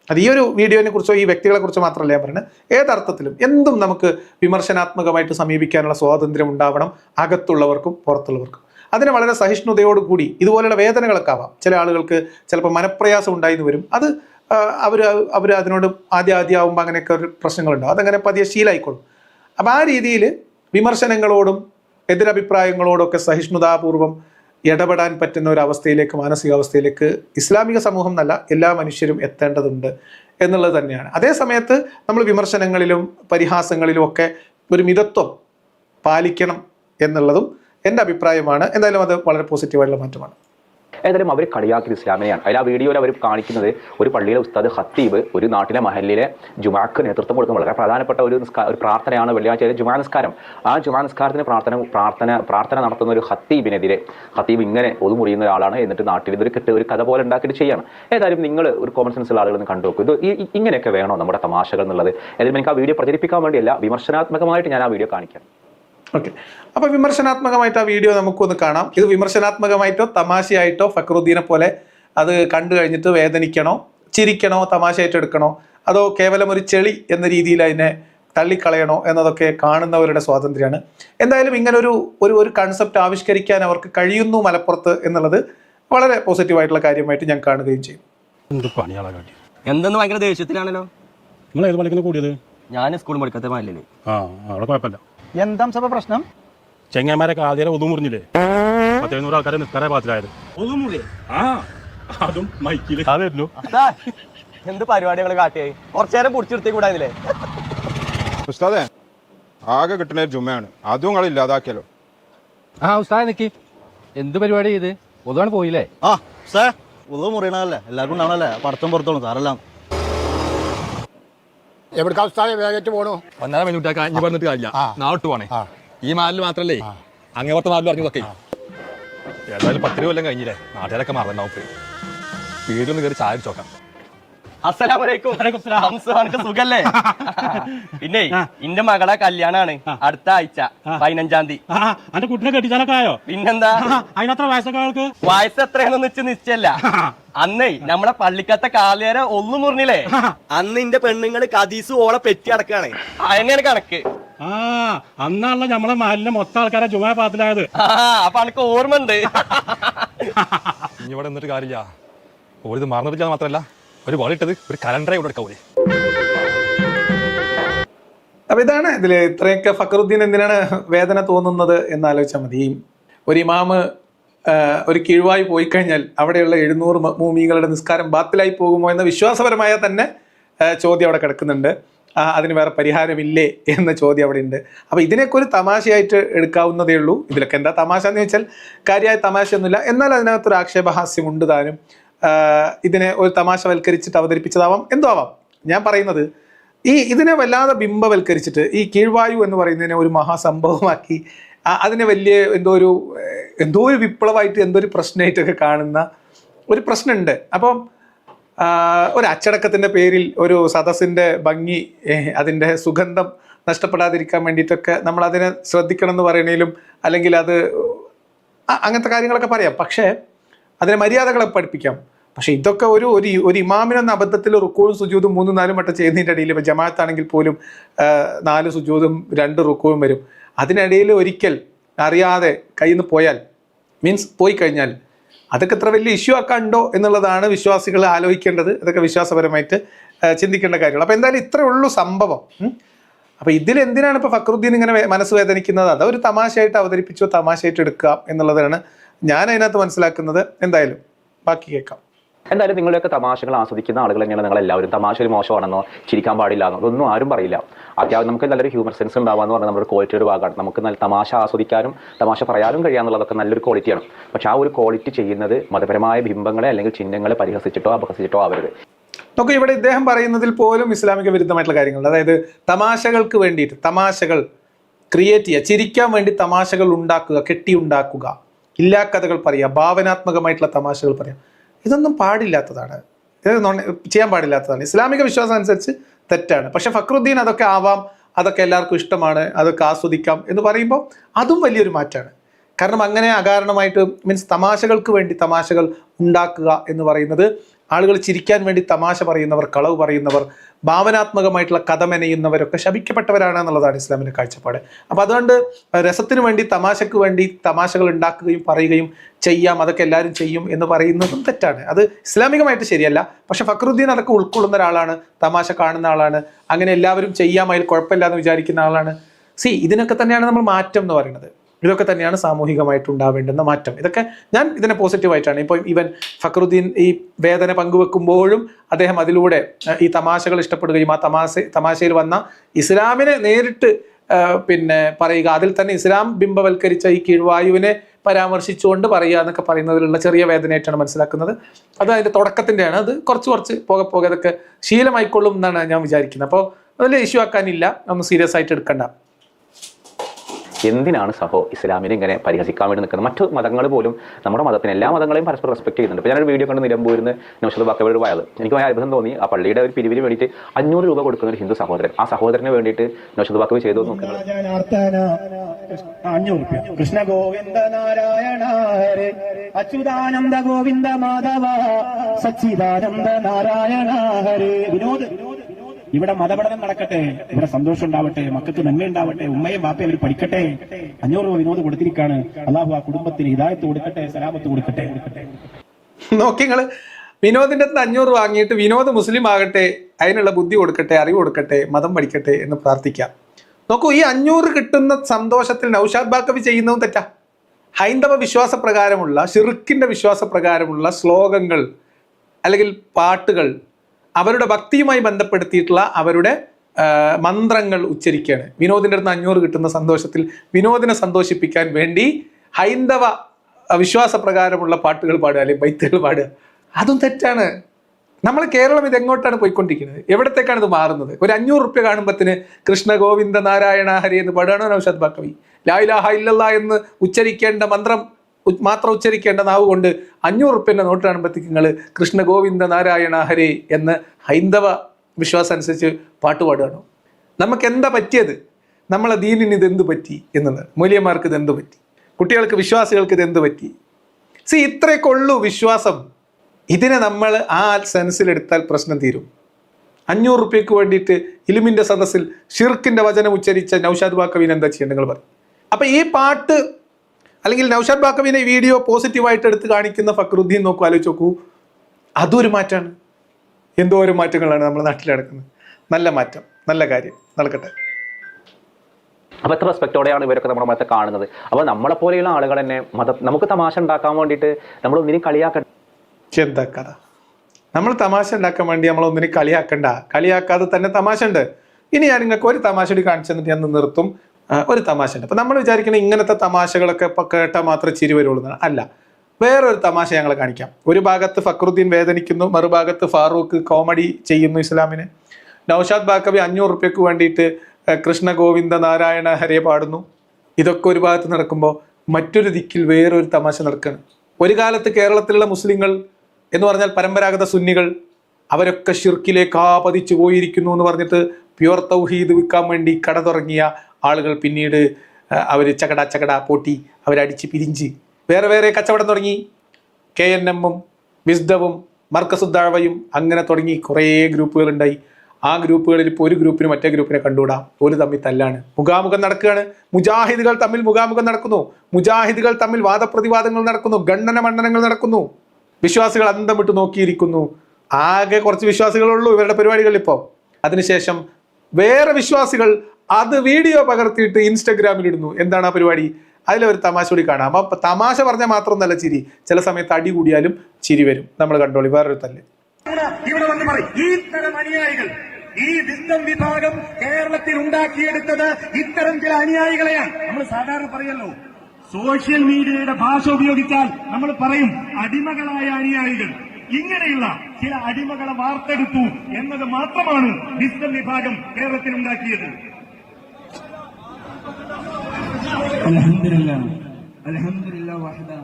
അത് ഈ ഒരു വീഡിയോനെ കുറിച്ചോ ഈ വ്യക്തികളെ കുറിച്ചോ മാത്രമല്ല ഞാൻ പറയുന്നത്. ഏതർത്ഥത്തിലും എന്തും നമുക്ക് വിമർശനാത്മകമായിട്ട് സമീപിക്കാനുള്ള സ്വാതന്ത്ര്യം ഉണ്ടാവണം അകത്തുള്ളവർക്കും പുറത്തുള്ളവർക്കും. അതിന് വളരെ സഹിഷ്ണുതയോടുകൂടി ഇതുപോലെയുള്ള വേദനകളൊക്കെ ആവാം. ചില ആളുകൾക്ക് ചിലപ്പോൾ മനപ്രയാസം ഉണ്ടായിന്ന് വരും. അത് അവർ അവർ അതിനോട് ആദ്യം ആദ്യം ആവുമ്പോൾ അങ്ങനെയൊക്കെ ഒരു പ്രശ്നങ്ങളുണ്ടാവും. അതങ്ങനെ പതിയെ ശീലായിക്കോളും. അപ്പം ആ രീതിയിൽ വിമർശനങ്ങളോടും എതിരഭിപ്രായങ്ങളോടൊക്കെ സഹിഷ്ണുതാപൂർവം ഇടപെടാൻ പറ്റുന്ന ഒരു അവസ്ഥയിലേക്ക് മാനസികാവസ്ഥയിലേക്ക് ഇസ്ലാമിക സമൂഹം എന്നല്ല എല്ലാ മനുഷ്യരും എത്തേണ്ടതുണ്ട് എന്നുള്ളത് തന്നെയാണ്. അതേ സമയത്ത് നമ്മൾ വിമർശനങ്ങളിലും പരിഹാസങ്ങളിലും ഒക്കെ ഒരു മിതത്വം പാലിക്കണം എന്നുള്ളതും എന്റെ അഭിപ്രായമാണ്. എന്തായാലും അത് വളരെ പോസിറ്റീവായിട്ടുള്ള മാറ്റമാണ്. ഏതായാലും അവർ കളിയാക്കിയത് ഇസ്ലാമിനെയാണ്. അതിൽ ആ വീഡിയോയിൽ അവർ കാണിക്കുന്നത് ഒരു പള്ളിയിലെ ഉസ്താദ് ഹത്തീബ് ഒരു നാട്ടിലെ മഹലിലെ ജുമാക്ക് നേതൃത്വം കൊടുക്കുന്ന വളരെ പ്രധാനപ്പെട്ട ഒരു ഒരു പ്രാർത്ഥനയാണ് വെള്ളിയാഴ്ചയിലെ ജുമാ നിസ്കാരം. ആ ജുമാ നിസ്കാരത്തിന് പ്രാർത്ഥന പ്രാർത്ഥന പ്രാർത്ഥന നടത്തുന്ന ഒരു ഹത്തീബിനെതിരെ ഹത്തീബ് ഇങ്ങനെ ഒതുമുറിയുന്ന ഒരാളാണ് എന്നിട്ട് നാട്ടിൽ ഇതൊരു കിട്ട് ഒരു കഥ പോലെ ഉണ്ടാക്കിയിട്ട് ചെയ്യണം. ഏതായാലും നിങ്ങൾ ഒരു കോമൺ സെൻസ് ഉള്ള ആളുകൾ കണ്ടു നോക്കും. ഇത് ഇങ്ങനെയൊക്കെ വേണോ നമ്മുടെ തമാശകൾ എന്നുള്ളത്? ഏതായാലും എനിക്ക് ആ വീഡിയോ പ്രചരിപ്പിക്കാൻ വേണ്ടിയല്ല വിമർശനാത്മകമായിട്ട് ഞാൻ ആ വീഡിയോ കാണിക്കാം. ഓക്കെ അപ്പോൾ വിമർശനാത്മകമായിട്ട് ആ വീഡിയോ നമുക്കൊന്ന് കാണാം. ഇത് വിമർശനാത്മകമായിട്ടോ തമാശയായിട്ടോ ഫക്രുദ്ദീനെ പോലെ അത് കണ്ടു കഴിഞ്ഞിട്ട് വേദനിക്കണോ? ചിരിക്കണോ? തമാശയായിട്ട് എടുക്കണോ? അതോ കേവലം ഒരു ചെളി എന്ന രീതിയിൽ അതിനെ തള്ളിക്കളയണോ? എന്നതൊക്കെ കാണുന്നവരുടെ സ്വാതന്ത്ര്യമാണ്. എന്തായാലും ഇങ്ങനൊരു ഒരു ഒരു കൺസെപ്റ്റ് ആവിഷ്കരിക്കാൻ അവർക്ക് കഴിയുന്നു മലപ്പുറത്ത് എന്നുള്ളത് വളരെ പോസിറ്റീവായിട്ടുള്ള കാര്യമായിട്ട് ഞാൻ കാണുകയും ചെയ്യും. എന്തെന്ന് ഭയങ്കര ദേഷ്യത്തിലാണല്ലോ? നിങ്ങൾ ഏത് കൂടിയത്? ഞാൻ സ്കൂളിൽ പഠിക്കാത്ത മല്ലിൽ ആ അവിടെ കുഴപ്പമില്ല. എന്താ സഭ പ്രശ്നം? ചെങ്ങന്മാരൊക്കെ ആദ്യം ഒതുമുറിഞ്ഞില്ലേ? പത്തെഴുന്നൂറ് ആൾക്കാരെ നിസ്കാര പാത്തിലായത്. ആ അതും മൈക്കിൽ. അതായിരുന്നു എന്ത് പരിപാടികൾ കാട്ടിയായി കുറച്ചു നേരം പിടിച്ചെടുത്തേ കൂടാതില്ലേ ഉസ്താദേ ആകെ കിട്ടുന്ന ഒരു ജുമയാണ്. അതും നിങ്ങൾ ഇല്ലാതാക്കിയല്ലോ ആ ഉസ്താദ് നിക്ക്. എന്ത് പരിപാടി ചെയ്ത് ഒതുവാണ് പോയില്ലേ? ആ ഉസ്താ ഒതു മുറിയണല്ലേ എല്ലാവർക്കും ഉണ്ടാവണല്ലേ? പടത്തും പുറത്തോളും സാറെല്ലാം. വേഗറ്റ് പോണു? ഒന്നര മിനിറ്റ് അഞ്ഞു പറഞ്ഞിട്ട് കാര്യമില്ല. പോണേ. ഈ മാലിൽ മാത്രല്ലേ? അങ്ങേപ്പുറത്തെ മാലിൽ അറിഞ്ഞതൊക്കെ ഏതായാലും പത്ത് രൂപ കൊല്ലം കഴിഞ്ഞില്ലേ? നാട്ടുകാരൊക്കെ മറന്നുണ്ടാവും പോയി വീട്ടിലൊന്ന് കയറി ചായ ഹംസു സുഖല്ലേ? പിന്നെ ഇന്റെ മകളെ കല്യാണാണ് അടുത്ത ആഴ്ച പതിനഞ്ചാം തീയതി. കുട്ടിനെ കെട്ടിച്ചാലൊക്കെ ആയോ? പിന്നെന്താ? അതിനത്ര വയസ്സൊക്കെ ആൾക്ക്? വയസ്സ് എത്രയാണെന്ന് വെച്ച് നിശ്ചയല്ല. അന്നേ നമ്മളെ പള്ളിക്കത്തെ കാലേര ഒന്നും മുറിഞ്ഞില്ലേ? അന്ന് ഇന്റെ പെണ്ണുങ്ങൾ കദീസ് ഓളെ പെറ്റി അടക്കാണ്. അങ്ങനെയാണ് കണക്ക്. ആ അന്നാണല്ലോ നമ്മളെ മാലിന്റെ മൊത്തം ആൾക്കാരെ ജുമാ പാത്തിലായത്. ആ അപ്പൊ അനക്ക് ഓർമ്മ ഉണ്ട് ഇവിടെ നിന്നിട്ട് കാര്യമില്ല. ഒരു മറന്നിട്ടില്ല മാത്രമല്ല ഒരു വാളിട്ടത് ഒരു കലണ്ടറെ കൂടെ എടുക്കാവൂലേ അപ്പൊ ഇതാണ് ഇതിൽ ഇത്രയൊക്കെ ഫക്രുദ്ദീൻ എന്തിനാണ് വേദന തോന്നുന്നത് എന്ന് ആലോചിച്ചാൽ മതി. ഒരു ഇമാമ് ഒരു കീഴ്വായി പോയി കഴിഞ്ഞാൽ അവിടെയുള്ള എഴുന്നൂറ് മൂമികളുടെ നിസ്കാരം ബാത്തിലായി പോകുമോ എന്ന വിശ്വാസപരമായ തന്നെ ചോദ്യം അവിടെ കിടക്കുന്നുണ്ട്. അതിന് വേറെ പരിഹാരമില്ലേ എന്ന ചോദ്യം അവിടെ ഉണ്ട്. അപ്പോൾ ഇതിനൊക്കെ ഒരു തമാശയായിട്ട് എടുക്കാവുന്നതേ ഉള്ളൂ. ഇതിലൊക്കെ എന്താ തമാശ എന്ന് വെച്ചാൽ കാര്യമായ തമാശയൊന്നുമില്ല. എന്നാൽ അതിനകത്തൊരു ആക്ഷേപഹാസ്യമുണ്ട് താനും. ഇതിനെ ഒരു തമാശവൽക്കരിച്ചിട്ട് അവതരിപ്പിച്ചതാവാം. എന്തോ ആവാം. ഞാൻ പറയുന്നത് ഈ ഇതിനെ വല്ലാതെ ബിംബവൽക്കരിച്ചിട്ട് ഈ കീഴ്വായു എന്ന് പറയുന്നതിനെ ഒരു മഹാസംഭവമാക്കി അതിനെ വലിയ എന്തോ ഒരു എന്തോ ഒരു വിപ്ലവമായിട്ട് എന്തോ ഒരു പ്രശ്നമായിട്ടൊക്കെ കാണുന്ന ഒരു പ്രശ്നമുണ്ട്. അപ്പം ഒരു അച്ചടക്കത്തിന്റെ പേരിൽ ഒരു സദസ്സിന്റെ ഭംഗി അതിന്റെ സുഗന്ധം നഷ്ടപ്പെടാതിരിക്കാൻ വേണ്ടിയിട്ടൊക്കെ നമ്മൾ അതിനെ ശ്രദ്ധിക്കണം എന്ന് പറയണേലും അല്ലെങ്കിൽ അത് അങ്ങനത്തെ കാര്യങ്ങളൊക്കെ പറയാം. പക്ഷേ അതിനെ മര്യാദകളെ പഠിപ്പിക്കാം. പക്ഷെ ഇതൊക്കെ ഒരു ഒരു ഒരു ഇമാമിനെന്ന അബദ്ധത്തിൽ റുക്കുവും സുജൂതും മൂന്നും നാലും വട്ടം ചെയ്യുന്നതിന്റെ ഇടയിൽ ഇപ്പോൾ ജമാഅത്താണെങ്കിൽ പോലും നാല് സുജൂതും രണ്ട് റുക്കുവും വരും. അതിനിടയിൽ ഒരിക്കൽ അറിയാതെ കയ്യിൽ നിന്ന് പോയാൽ മീൻസ് പോയി കഴിഞ്ഞാൽ അതൊക്കെ ഇത്ര വലിയ ഇഷ്യൂ ആക്കാണ്ടോ എന്നുള്ളതാണ് വിശ്വാസികൾ ആലോചിക്കേണ്ടത്. അതൊക്കെ വിശ്വാസപരമായിട്ട് ചിന്തിക്കേണ്ട കാര്യങ്ങൾ. അപ്പോൾ എന്തായാലും ഇത്രയേ ഉള്ളൂ സംഭവം. അപ്പോൾ ഇതിൽ എന്തിനാണ് ഇപ്പോൾ ഫക്രുദ്ദീൻ ഇങ്ങനെ മനസ്സ് വേദനിക്കുന്നത്? അതൊരു തമാശയായിട്ട് അവതരിപ്പിച്ചോ തമാശയായിട്ട് എടുക്കുക എന്നുള്ളതാണ് ഞാൻ അതിനകത്ത് മനസ്സിലാക്കുന്നത് എന്തായാലും ബാക്കി കേൾക്കാം. എന്തായാലും നിങ്ങളുടെയൊക്കെ തമാശകൾ ആസ്വദിക്കുന്ന ആളുകൾ തന്നെയാണ് നിങ്ങൾ എല്ലാവരും തമാശ ഒരു മോശമാണെന്നോ ചിരിക്കാൻ പാടില്ല എന്നോ അതൊന്നും ആരും പറയില്ല. അത്യാവശ്യം നമുക്ക് നല്ലൊരു ഹ്യൂമർ സെൻസ് ഉണ്ടാവാന്ന് പറഞ്ഞാൽ നമ്മുടെ ക്വാളിറ്റി ഒരു ഭാഗമാണ്. നമുക്ക് നല്ല തമാശ ആസ്വദിക്കാനും തമാശ പറയാനും കഴിയാന്നുള്ളതൊക്കെ നല്ലൊരു ക്വാളിറ്റിയാണ് പക്ഷെ ആ ഒരു ക്വാളിറ്റി ചെയ്യുന്നത് മതപരമായ ബിംബങ്ങളെ അല്ലെങ്കിൽ ചിഹ്നങ്ങളെ പരിഹസിച്ചിട്ടോ അപഹസിച്ചിട്ടോ ആവരുത്. നോക്കൂ ഇവിടെ ഇദ്ദേഹം പറയുന്നതിൽ പോലും ഇസ്ലാമിക വിരുദ്ധമായിട്ടുള്ള കാര്യങ്ങളുണ്ട്. അതായത് തമാശകൾക്ക് വേണ്ടിയിട്ട് തമാശകൾ ക്രിയേറ്റ് ചെയ്യുക ചിരിക്കാൻ വേണ്ടി തമാശകൾ ഉണ്ടാക്കുക കെട്ടി ഉണ്ടാക്കുക ഇല്ലാ കഥകൾ പറയുക ഭാവനാത്മകമായിട്ടുള്ള തമാശകൾ പറയാം. ഇതൊന്നും പാടില്ലാത്തതാണ്. ഇത് ചെയ്യാൻ പാടില്ലാത്തതാണ്. ഇസ്ലാമിക വിശ്വാസം അനുസരിച്ച് തെറ്റാണ്. പക്ഷെ ഫക്രുദ്ദീൻ അതൊക്കെ ആവാം അതൊക്കെ എല്ലാവർക്കും ഇഷ്ടമാണ് അതൊക്കെ ആസ്വദിക്കാം എന്ന് പറയുമ്പോൾ അതും വലിയൊരു മാറ്റമാണ്. കാരണം അങ്ങനെ അകാരണമായിട്ട് മീൻസ് തമാശകൾക്ക് വേണ്ടി തമാശകൾ ഉണ്ടാക്കുക എന്ന് പറയുന്നത് ആളുകൾ ചിരിക്കാൻ വേണ്ടി തമാശ പറയുന്നവർ കളവ് പറയുന്നവർ ഭാവനാത്മകമായിട്ടുള്ള കഥ മെനയുന്നവരൊക്കെ ശപിക്കപ്പെട്ടവരാണ് എന്നുള്ളതാണ് ഇസ്ലാമിന്റെ കാഴ്ചപ്പാട്. അപ്പോൾ അതുകൊണ്ട് രസത്തിന് വേണ്ടി തമാശക്ക് വേണ്ടി തമാശകൾ ഉണ്ടാക്കുകയും പറയുകയും ചെയ്യാം അതൊക്കെ എല്ലാവരും ചെയ്യും എന്ന് പറയുന്നതും തെറ്റാണ്. അത് ഇസ്ലാമികമായിട്ട് ശരിയല്ല. പക്ഷെ ഫക്രുദ്ദീൻ അതൊക്കെ ഉൾക്കൊള്ളുന്ന ഒരാളാണ് തമാശ കാണുന്ന ആളാണ് അങ്ങനെ എല്ലാവരും ചെയ്യാം അതിൽ കുഴപ്പമില്ല എന്ന് വിചാരിക്കുന്ന ആളാണ്. സി ഇതിനൊക്കെ തന്നെയാണ് നമ്മൾ മാറ്റം എന്ന് പറയുന്നത്. ഇതൊക്കെ തന്നെയാണ് സാമൂഹികമായിട്ട് ഉണ്ടാവേണ്ടുന്ന മാറ്റം. ഇതൊക്കെ ഞാൻ ഇതിനെ പോസിറ്റീവായിട്ടാണ് ഇപ്പോൾ ഇവൻ ഫക്രുദ്ദീൻ ഈ വേദന പങ്കുവെക്കുമ്പോഴും അദ്ദേഹം അതിലൂടെ ഈ തമാശകൾ ഇഷ്ടപ്പെടുകയും ആ തമാശ തമാശയിൽ വന്ന ഇസ്ലാമിനെ നേരിട്ട് പിന്നെ പറയുക അതിൽ തന്നെ ഇസ്ലാം ബിംബവൽക്കരിച്ച ഈ കീഴ്വായുവിനെ പരാമർശിച്ചുകൊണ്ട് പറയുക എന്നൊക്കെ പറയുന്നതിലുള്ള ചെറിയ വേദനയായിട്ടാണ് മനസ്സിലാക്കുന്നത്. അത് അതിന്റെ തുടക്കത്തിന്റെയാണ് അത് കുറച്ച് കുറച്ച് പോകെ പോകെ അതൊക്കെ ശീലമായിക്കൊള്ളും എന്നാണ് ഞാൻ വിചാരിക്കുന്നത്. അപ്പോൾ അതിൽ ഇഷ്യൂ ആക്കാനില്ല. ഒന്ന് സീരിയസ് ആയിട്ട് എടുക്കണ്ട. എന്തിനാണ് സഹോ ഇസ്ലാമിനെ ഇങ്ങനെ പരിഹസിക്കാൻ വേണ്ടി നിൽക്കുന്നത്? മറ്റു മതങ്ങൾ പോലും നമ്മുടെ മതത്തിന് എല്ലാ മതങ്ങളെയും പരസ്പരം റെസ്പെക്ട് ചെയ്യുന്നുണ്ട്. ഇപ്പോൾ ഞാനൊരു വീഡിയോ കണ്ട് നിലമ്പൂരിന്ന് നൗഷദ് ബാക്കവരോട് പോയത് എനിക്ക് ഭയങ്കര അത്ഭുതം തോന്നി. ആ പള്ളിയുടെ ഒരു പിരിവിന് വേണ്ടിയിട്ട് അഞ്ഞൂറ് രൂപ കൊടുക്കുന്ന ഒരു ഹിന്ദു സഹോദരൻ. ആ സഹോദരന് വേണ്ടിയിട്ട് നൗഷദ് ബാക്കവ് ചെയ്തു നോക്കുന്നത് കൃഷ്ണ ഗോവിന്ദ ഗോവിന്ദ മാധവ. സച്ചിദാനന്ദ വിനോദ്. ഇവിടെ മതപഠനം നടക്കട്ടെ ഇവിടെ സന്തോഷം ഉണ്ടാവട്ടെ മക്കൾക്ക് നന്മ ഉണ്ടാവട്ടെ ഉമ്മയും ബാപ്പയും അവർ പഠിക്കട്ടെ. അഞ്ഞൂറ് രൂപ വിനോദ് കൊടുത്തിരിക്കാണ്. അള്ളാഹു ആ കുടുംബത്തിന് ഹിദായത്ത് കൊടുക്കട്ടെ സലാമത്ത് കൊടുക്കട്ടെ. നോക്കി വിനോദിന്റെ അടുത്ത് അഞ്ഞൂറ് വാങ്ങിയിട്ട് വിനോദ് മുസ്ലിം ആകട്ടെ അതിനുള്ള ബുദ്ധി കൊടുക്കട്ടെ അറിവ് കൊടുക്കട്ടെ മതം പഠിക്കട്ടെ എന്ന് പ്രാർത്ഥിക്കാം. നോക്കൂ ഈ അഞ്ഞൂറ് കിട്ടുന്ന സന്തോഷത്തിൽ നൌഷാദ് ബാക്കവി ചെയ്യുന്നതും തെറ്റാ. ഹൈന്ദവ വിശ്വാസപ്രകാരമുള്ള വിശ്വാസ വിശ്വാസപ്രകാരമുള്ള ശ്ലോകങ്ങൾ അല്ലെങ്കിൽ പാട്ടുകൾ അവരുടെ ഭക്തിയുമായി ബന്ധപ്പെടുത്തിയിട്ടുള്ള അവരുടെ മന്ത്രങ്ങൾ ഉച്ചരിക്കുകയാണ്. വിനോദിന്റെ അടുത്ത് അഞ്ഞൂറ് കിട്ടുന്ന സന്തോഷത്തിൽ വിനോദിനെ സന്തോഷിപ്പിക്കാൻ വേണ്ടി ഹൈന്ദവ വിശ്വാസപ്രകാരമുള്ള പാട്ടുകൾ പാടുക അല്ലെങ്കിൽ ബൈത്തുകൾ പാടുക. അതും തെറ്റാണ്. നമ്മൾ കേരളം ഇത് എങ്ങോട്ടാണ് പോയിക്കൊണ്ടിരിക്കുന്നത്? എവിടത്തേക്കാണ് ഇത് മാറുന്നത്? ഒരു അഞ്ഞൂറ് റുപ്യ കാണുമ്പത്തിന് കൃഷ്ണ ഗോവിന്ദ നാരായണ ഹരി എന്ന് പാടുകയാണോ നൗഷാദ് ബാക്കവി? ലായിലാഹ ഇല്ലല്ലാ എന്ന് ഉച്ചരിക്കേണ്ട മന്ത്രം മാത്രം ഉച്ചരിക്കേണ്ട നാവ് കൊണ്ട് അഞ്ഞൂറ് റുപ്യന്റെ നോട്ട് കാണുമ്പോഴത്തേക്ക് നിങ്ങൾ കൃഷ്ണഗോവിന്ദ നാരായണ ഹരേ എന്ന് ഹൈന്ദവ വിശ്വാസം അനുസരിച്ച് പാട്ട് പാടുകയാണ്. നമുക്ക് എന്താ പറ്റിയത്? നമ്മളെ ദീനിന് ഇതെന്ത് പറ്റി എന്നുള്ളത്. മൂല്യന്മാർക്ക് ഇതെന്ത് പറ്റി? കുട്ടികൾക്ക് വിശ്വാസികൾക്ക് ഇതെന്ത് പറ്റി? സി ഇത്രയൊക്കെ ഉള്ളൂ വിശ്വാസം. ഇതിനെ നമ്മൾ ആ സെൻസിലെടുത്താൽ പ്രശ്നം തീരും. അഞ്ഞൂറ് റുപ്യക്ക് വേണ്ടിയിട്ട് ഇലിമിന്റെ സദസ്സിൽ ഷിർക്കിന്റെ വചനം ഉച്ചരിച്ച നൗഷാദ് ബാക്കവിൻ എന്താ ചെയ്യേണ്ടത് നിങ്ങൾ പറയും അപ്പം ഈ പാട്ട് അല്ലെങ്കിൽ നൗഷാദ് ബാക്കവിനെ വീഡിയോ പോസിറ്റീവായിട്ട് എടുത്ത് കാണിക്കുന്ന ഫക്രുദ്ദീൻ നോക്കൂ ആലോചിച്ച് നോക്കൂ. അതും ഒരു മാറ്റമാണ്. എന്തോ ഒരു മാറ്റങ്ങളാണ് നമ്മുടെ നാട്ടിൽ നടക്കുന്നത്. നല്ല മാറ്റം നല്ല കാര്യം. നടക്കട്ടെ. അപ്പോൾ എത്ര റെസ്പെക്റ്റോടെയാണ് ഇവരൊക്കെ നമ്മുടെ മതത്തെ കാണുന്നത്. അപ്പോൾ നമ്മളെ പോലെയുള്ള ആളുകൾ തന്നെ മതം നമുക്ക് തമാശ ഉണ്ടാക്കാൻ വേണ്ടിയിട്ട് നമ്മൾ ഒന്നിനും കളിയാക്കണ്ട എന്താ കഥ. നമ്മൾ തമാശ ഉണ്ടാക്കാൻ വേണ്ടി നമ്മൾ ഒന്നിനും കളിയാക്കണ്ട. കളിയാക്കാതെ തന്നെ തമാശ ഉണ്ട്. ഇനി ഞാൻ നിങ്ങൾക്ക് ഒരു തമാശ കൂടി കാണിച്ചു തന്നിട്ട് ഞാൻ നിർത്തും. ഒരു തമാശ ഉണ്ട് അപ്പം നമ്മൾ വിചാരിക്കണം ഇങ്ങനത്തെ തമാശകളൊക്കെ ഇപ്പം കേട്ടാൽ മാത്രം ചിരി വരുള്ളൂ എന്നാണ്. അല്ല വേറൊരു തമാശ ഞങ്ങൾ കാണിക്കാം. ഒരു ഭാഗത്ത് ഫക്രുദ്ദീൻ വേദനിക്കുന്നു മറുഭാഗത്ത് ഫാറൂഖ് കോമഡി ചെയ്യുന്നു ഇസ്ലാമിനെ. നൗഷാദ് ബാക്കബി അഞ്ഞൂറ് റുപ്യക്ക് വേണ്ടിയിട്ട് കൃഷ്ണ ഗോവിന്ദ നാരായണ ഹരിയെ പാടുന്നു. ഇതൊക്കെ ഒരു ഭാഗത്ത് നടക്കുമ്പോൾ മറ്റൊരു ദിക്കിൽ വേറൊരു തമാശ നടക്കുകയാണ് ഒരു കാലത്ത് കേരളത്തിലുള്ള മുസ്ലിങ്ങൾ എന്ന് പറഞ്ഞാൽ പരമ്പരാഗത സുന്നികൾ അവരൊക്കെ ഷിർക്കിലേക്ക് ആ പതിച്ചു പോയിരിക്കുന്നു എന്ന് പറഞ്ഞിട്ട് പ്യുവർ തൗഹീദ് വിൽക്കാൻ വേണ്ടി കട തുടങ്ങിയ ആളുകൾ പിന്നീട് അവർ ചകട ചകട പൊട്ടി അവരടിച്ച് പിരിഞ്ച്. വേറെ വേറെ കച്ചവടം തുടങ്ങി. കെ എൻ എമ്മും വിസ്ഡവും മർക്കസുദ്ദാവയും അങ്ങനെ തുടങ്ങി കുറേ ഗ്രൂപ്പുകൾ ഉണ്ടായി ആ ഗ്രൂപ്പുകളിൽ ഇപ്പോൾ ഒരു ഗ്രൂപ്പിന് മറ്റേ ഗ്രൂപ്പിനെ കണ്ടുകൂടാം. ഒരു തമ്മിൽ തല്ലാണ്. മുഖാമുഖം നടക്കുകയാണ്. മുജാഹിദുകൾ തമ്മിൽ മുഖാമുഖം നടക്കുന്നു. മുജാഹിദുകൾ തമ്മിൽ വാദപ്രതിവാദങ്ങൾ നടക്കുന്നു. ഖണ്ഡന മണ്ഡനങ്ങൾ നടക്കുന്നു. വിശ്വാസികൾ അന്തം വിട്ട് നോക്കിയിരിക്കുന്നു. ആകെ കുറച്ച് വിശ്വാസികളുള്ളൂ ഇവരുടെ പരിപാടികളിൽ ഇപ്പോൾ അതിനുശേഷം വേറെ വിശ്വാസികൾ അത് വീഡിയോ പകർത്തിയിട്ട് ഇൻസ്റ്റഗ്രാമിൽ ഇടുന്നു. എന്താണ് ആ പരിപാടി? അതിലൊരു തമാശ കൂടി കാണാം. അപ്പം തമാശ പറഞ്ഞാൽ മാത്രം മാത്രമൊന്നല്ല ചിരി. ചില സമയത്ത് അടി കൂടിയാലും ചിരി വരും. നമ്മൾ കണ്ടോളി വേറൊരു തല്ല്. ഈ തരം ഈ വിഭാഗം കേരളത്തിൽ ഉണ്ടാക്കിയെടുത്തത് ഇത്തരം ചില അനുയായികളെയാണ്. നമ്മൾ സാധാരണ പറയല്ലോ സോഷ്യൽ മീഡിയയുടെ ഭാഷ ഉപയോഗിച്ചാൽ നമ്മൾ പറയും അടിമകളായ അനുയായികൾ. ഇങ്ങനെയുള്ള ചില അടിമകളെ വാർത്തെടുത്തു എന്നത് മാത്രമാണ് വിസ്തം വിഭാഗം കേരളത്തിൽ ഉണ്ടാക്കിയത്. അൽഹംദുലില്ലാ لله وحده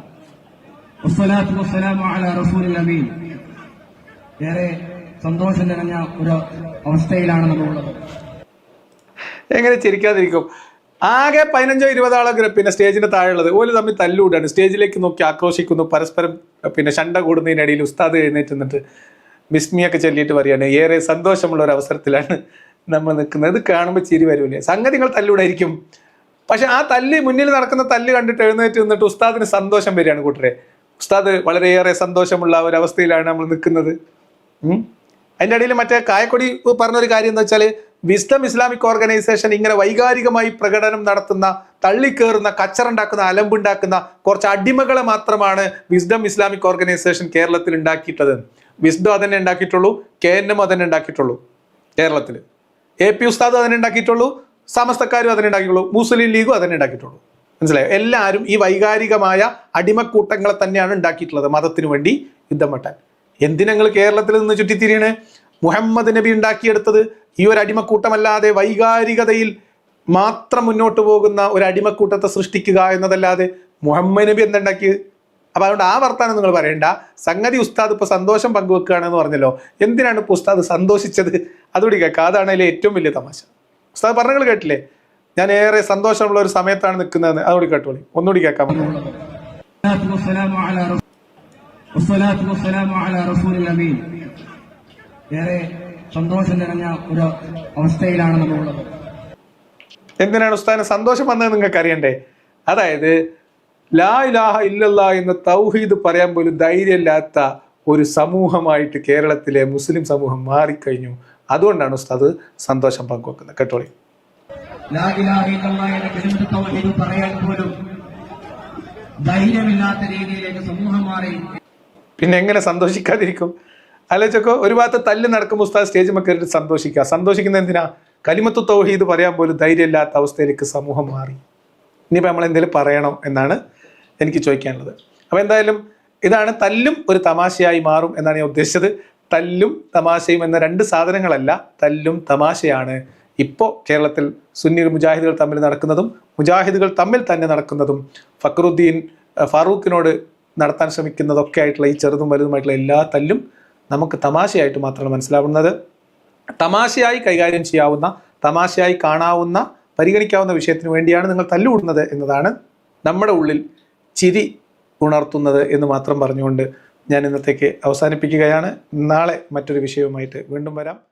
വസ്സലാത്തു വസ്സലാമു അലാ رسول الأمين ഏറെ സന്തോഷം നിറഞ്ഞ ഒരു അവസ്ഥയിലാണ് നമ്മളുള്ളത്. എങ്ങനെ ചിരിക്കാതിരിക്കും? ആകെ പതിനഞ്ചോ ഇരുപതോ പിന്നെ സ്റ്റേജിന്റെ താഴെയുള്ളത്. ഓൽ തമ്മിൽ തല്ലൂടാണ്. സ്റ്റേജിലേക്ക് നോക്കി ആക്രോശിക്കുന്നു. പരസ്പരം പിന്നെ ശണ്ട കൂടുന്നതിനിടയിൽ ഉസ്താദ് എഴുന്നേറ്റ് നിന്നിട്ട് മിസ്മിയൊക്കെ ചൊല്ലിയിട്ട് പറയാണ്. ഏറെ സന്തോഷമുള്ള ഒരു അവസരത്തിലാണ് നമ്മൾ നിൽക്കുന്നത്. കാണുമ്പോൾ ചിരി വരൂലേ? സംഗതികൾ തല്ലൂടായിരിക്കും. പക്ഷെ ആ തല്ല് മുന്നിൽ നടക്കുന്ന തല്ല് കണ്ടിട്ട് എഴുന്നേറ്റ് നിന്നിട്ട് ഉസ്താദിന് സന്തോഷം വരികയാണ് കൂട്ടരെ. ഉസ്താദ് വളരെയേറെ സന്തോഷമുള്ള ഒരു അവസ്ഥയിലാണ് നമ്മൾ നിൽക്കുന്നത്. അതിന്റെ ഇടയിൽ മറ്റേ കായക്കൊടി പറഞ്ഞൊരു കാര്യം എന്താ വെച്ചാൽ വിസ്ഡം ഇസ്ലാമിക് ഓർഗനൈസേഷൻ ഇങ്ങനെ വൈകാരികമായി പ്രകടനം നടത്തുന്ന തള്ളിക്കേറുന്ന കച്ചറുണ്ടാക്കുന്ന അലമ്പുണ്ടാക്കുന്ന കുറച്ച് അടിമകളെ മാത്രമാണ് വിസ്ഡം ഇസ്ലാമിക് ഓർഗനൈസേഷൻ കേരളത്തിൽ ഉണ്ടാക്കിയിട്ടത്. വിസ്ഡം അതന്നെ ഉണ്ടാക്കിയിട്ടുള്ളൂ കെ എൻ എം അതന്നെ ഉണ്ടാക്കിയിട്ടുള്ളൂ കേരളത്തിൽ. എ പി ഉസ്താദും അതിനെ ഉണ്ടാക്കിയിട്ടുള്ളൂ സമസ്തക്കാരും അതിനെ ഉണ്ടാക്കിയിട്ടുള്ളൂ മുസ്ലിം ലീഗും അതിനെ ഉണ്ടാക്കിയിട്ടുള്ളൂ. മനസ്സിലായോ? എല്ലാവരും ഈ വൈകാരികമായ അടിമക്കൂട്ടങ്ങളെ തന്നെയാണ് ഉണ്ടാക്കിയിട്ടുള്ളത് മതത്തിനു വേണ്ടി യുദ്ധം വെട്ടാൻ. എന്തിനങ്ങൾ കേരളത്തിൽ നിന്ന് ചുറ്റിത്തിരിയാണ്? മുഹമ്മദ് നബി ഉണ്ടാക്കിയെടുത്തത് ഈ ഒരു അടിമക്കൂട്ടമല്ലാതെ വൈകാരികതയിൽ മാത്രം മുന്നോട്ട് പോകുന്ന ഒരു അടിമക്കൂട്ടത്തെ സൃഷ്ടിക്കുക എന്നതല്ലാതെ മുഹമ്മദ് നബി എന്തുണ്ടാക്കിയത് അപ്പൊ അതുകൊണ്ട് ആ വർത്താനം നിങ്ങൾ പറയണ്ട. സംഗതി ഉസ്താദ് ഇപ്പൊ സന്തോഷം പങ്കുവെക്കുകയാണെന്ന് പറഞ്ഞല്ലോ. എന്തിനാണ് ഇപ്പൊ ഉസ്താദ് സന്തോഷിച്ചത്? അതുകൂടി കേൾക്കാം. അതാണ് അതിലെ ഏറ്റവും വലിയ തമാശ. ഉസ്താദ് പറഞ്ഞങ്ങൾ കേട്ടില്ലേ? ഞാൻ ഏറെ സന്തോഷമുള്ള ഒരു സമയത്താണ് നിൽക്കുന്നതെന്ന്. അതുകൂടി കേട്ടോളി. ഒന്നുകൂടി കേൾക്കാം. എന്തിനാണ് ഉസ്താദിന് സന്തോഷം വന്നത് നിങ്ങൾക്ക് അറിയണ്ടേ? അതായത് ലാ ഇലാഹ ഇല്ലല്ലാ എന്ന തൗഹീദ് പറയാൻ പോലും ധൈര്യമില്ലാത്ത ഒരു സമൂഹമായിട്ട് കേരളത്തിലെ മുസ്ലിം സമൂഹം മാറിക്കഴിഞ്ഞു. അതുകൊണ്ടാണ് ഉസ്താദ് സന്തോഷം പങ്കുവെക്കുന്നത്. കേട്ടോളി പറയാൻ പോലും ധൈര്യമില്ലാത്ത രീതിയിലേക്ക് സമൂഹം മാറി. പിന്നെ എങ്ങനെ സന്തോഷിക്കാതിരിക്കും? ആലോചിച്ചൊക്കെ ഒരു ഭാഗത്ത് തല്ല് നടക്കുമ്പോൾ ഉസ്താദ് സ്റ്റേജ് കയറിയിട്ട് സന്തോഷിക്കുക സന്തോഷിക്കുന്ന എന്തിനാ? കലിമത്ത് തൗഹീദ് പറയാൻ പോലും ധൈര്യമില്ലാത്ത അവസ്ഥയിലേക്ക് സമൂഹം മാറി. ഇനിയിപ്പോൾ നമ്മൾ എന്തെങ്കിലും പറയണം എന്നാണ് എനിക്ക് ചോദിക്കാനുള്ളത്. അപ്പോൾ എന്തായാലും ഇതാണ് തല്ലും ഒരു തമാശയായി മാറും എന്നാണ് ഞാൻ ഉദ്ദേശിച്ചത്. തല്ലും തമാശയും എന്ന രണ്ട് സാധനങ്ങളല്ല തല്ലും തമാശയാണ്. ഇപ്പോൾ കേരളത്തിൽ സുന്നി മുജാഹിദുകൾ തമ്മിൽ നടക്കുന്നതും മുജാഹിദുകൾ തമ്മിൽ തന്നെ നടക്കുന്നതും ഫക്രുദ്ദീൻ ഫാറൂഖിനോട് നടത്താൻ ശ്രമിക്കുന്നതൊക്കെ ആയിട്ടുള്ള ഈ ചെറുതും വലുതുമായിട്ടുള്ള എല്ലാ തല്ലും നമുക്ക് തമാശയായിട്ട് മാത്രമാണ് മനസ്സിലാവുന്നത്. തമാശയായി കൈകാര്യം ചെയ്യാവുന്ന തമാശയായി കാണാവുന്ന പരിഗണിക്കാവുന്ന വിഷയത്തിന് വേണ്ടിയാണ് നിങ്ങൾ തല്ലുകൂടുന്നത് എന്നതാണ് നമ്മുടെ ഉള്ളിൽ ചിരി ഉണർത്തുന്നത് എന്ന് മാത്രം പറഞ്ഞുകൊണ്ട് ഞാൻ ഇന്നത്തേക്ക് അവസാനിപ്പിക്കുകയാണ്. നാളെ മറ്റൊരു വിഷയവുമായിട്ട് വീണ്ടും വരാം.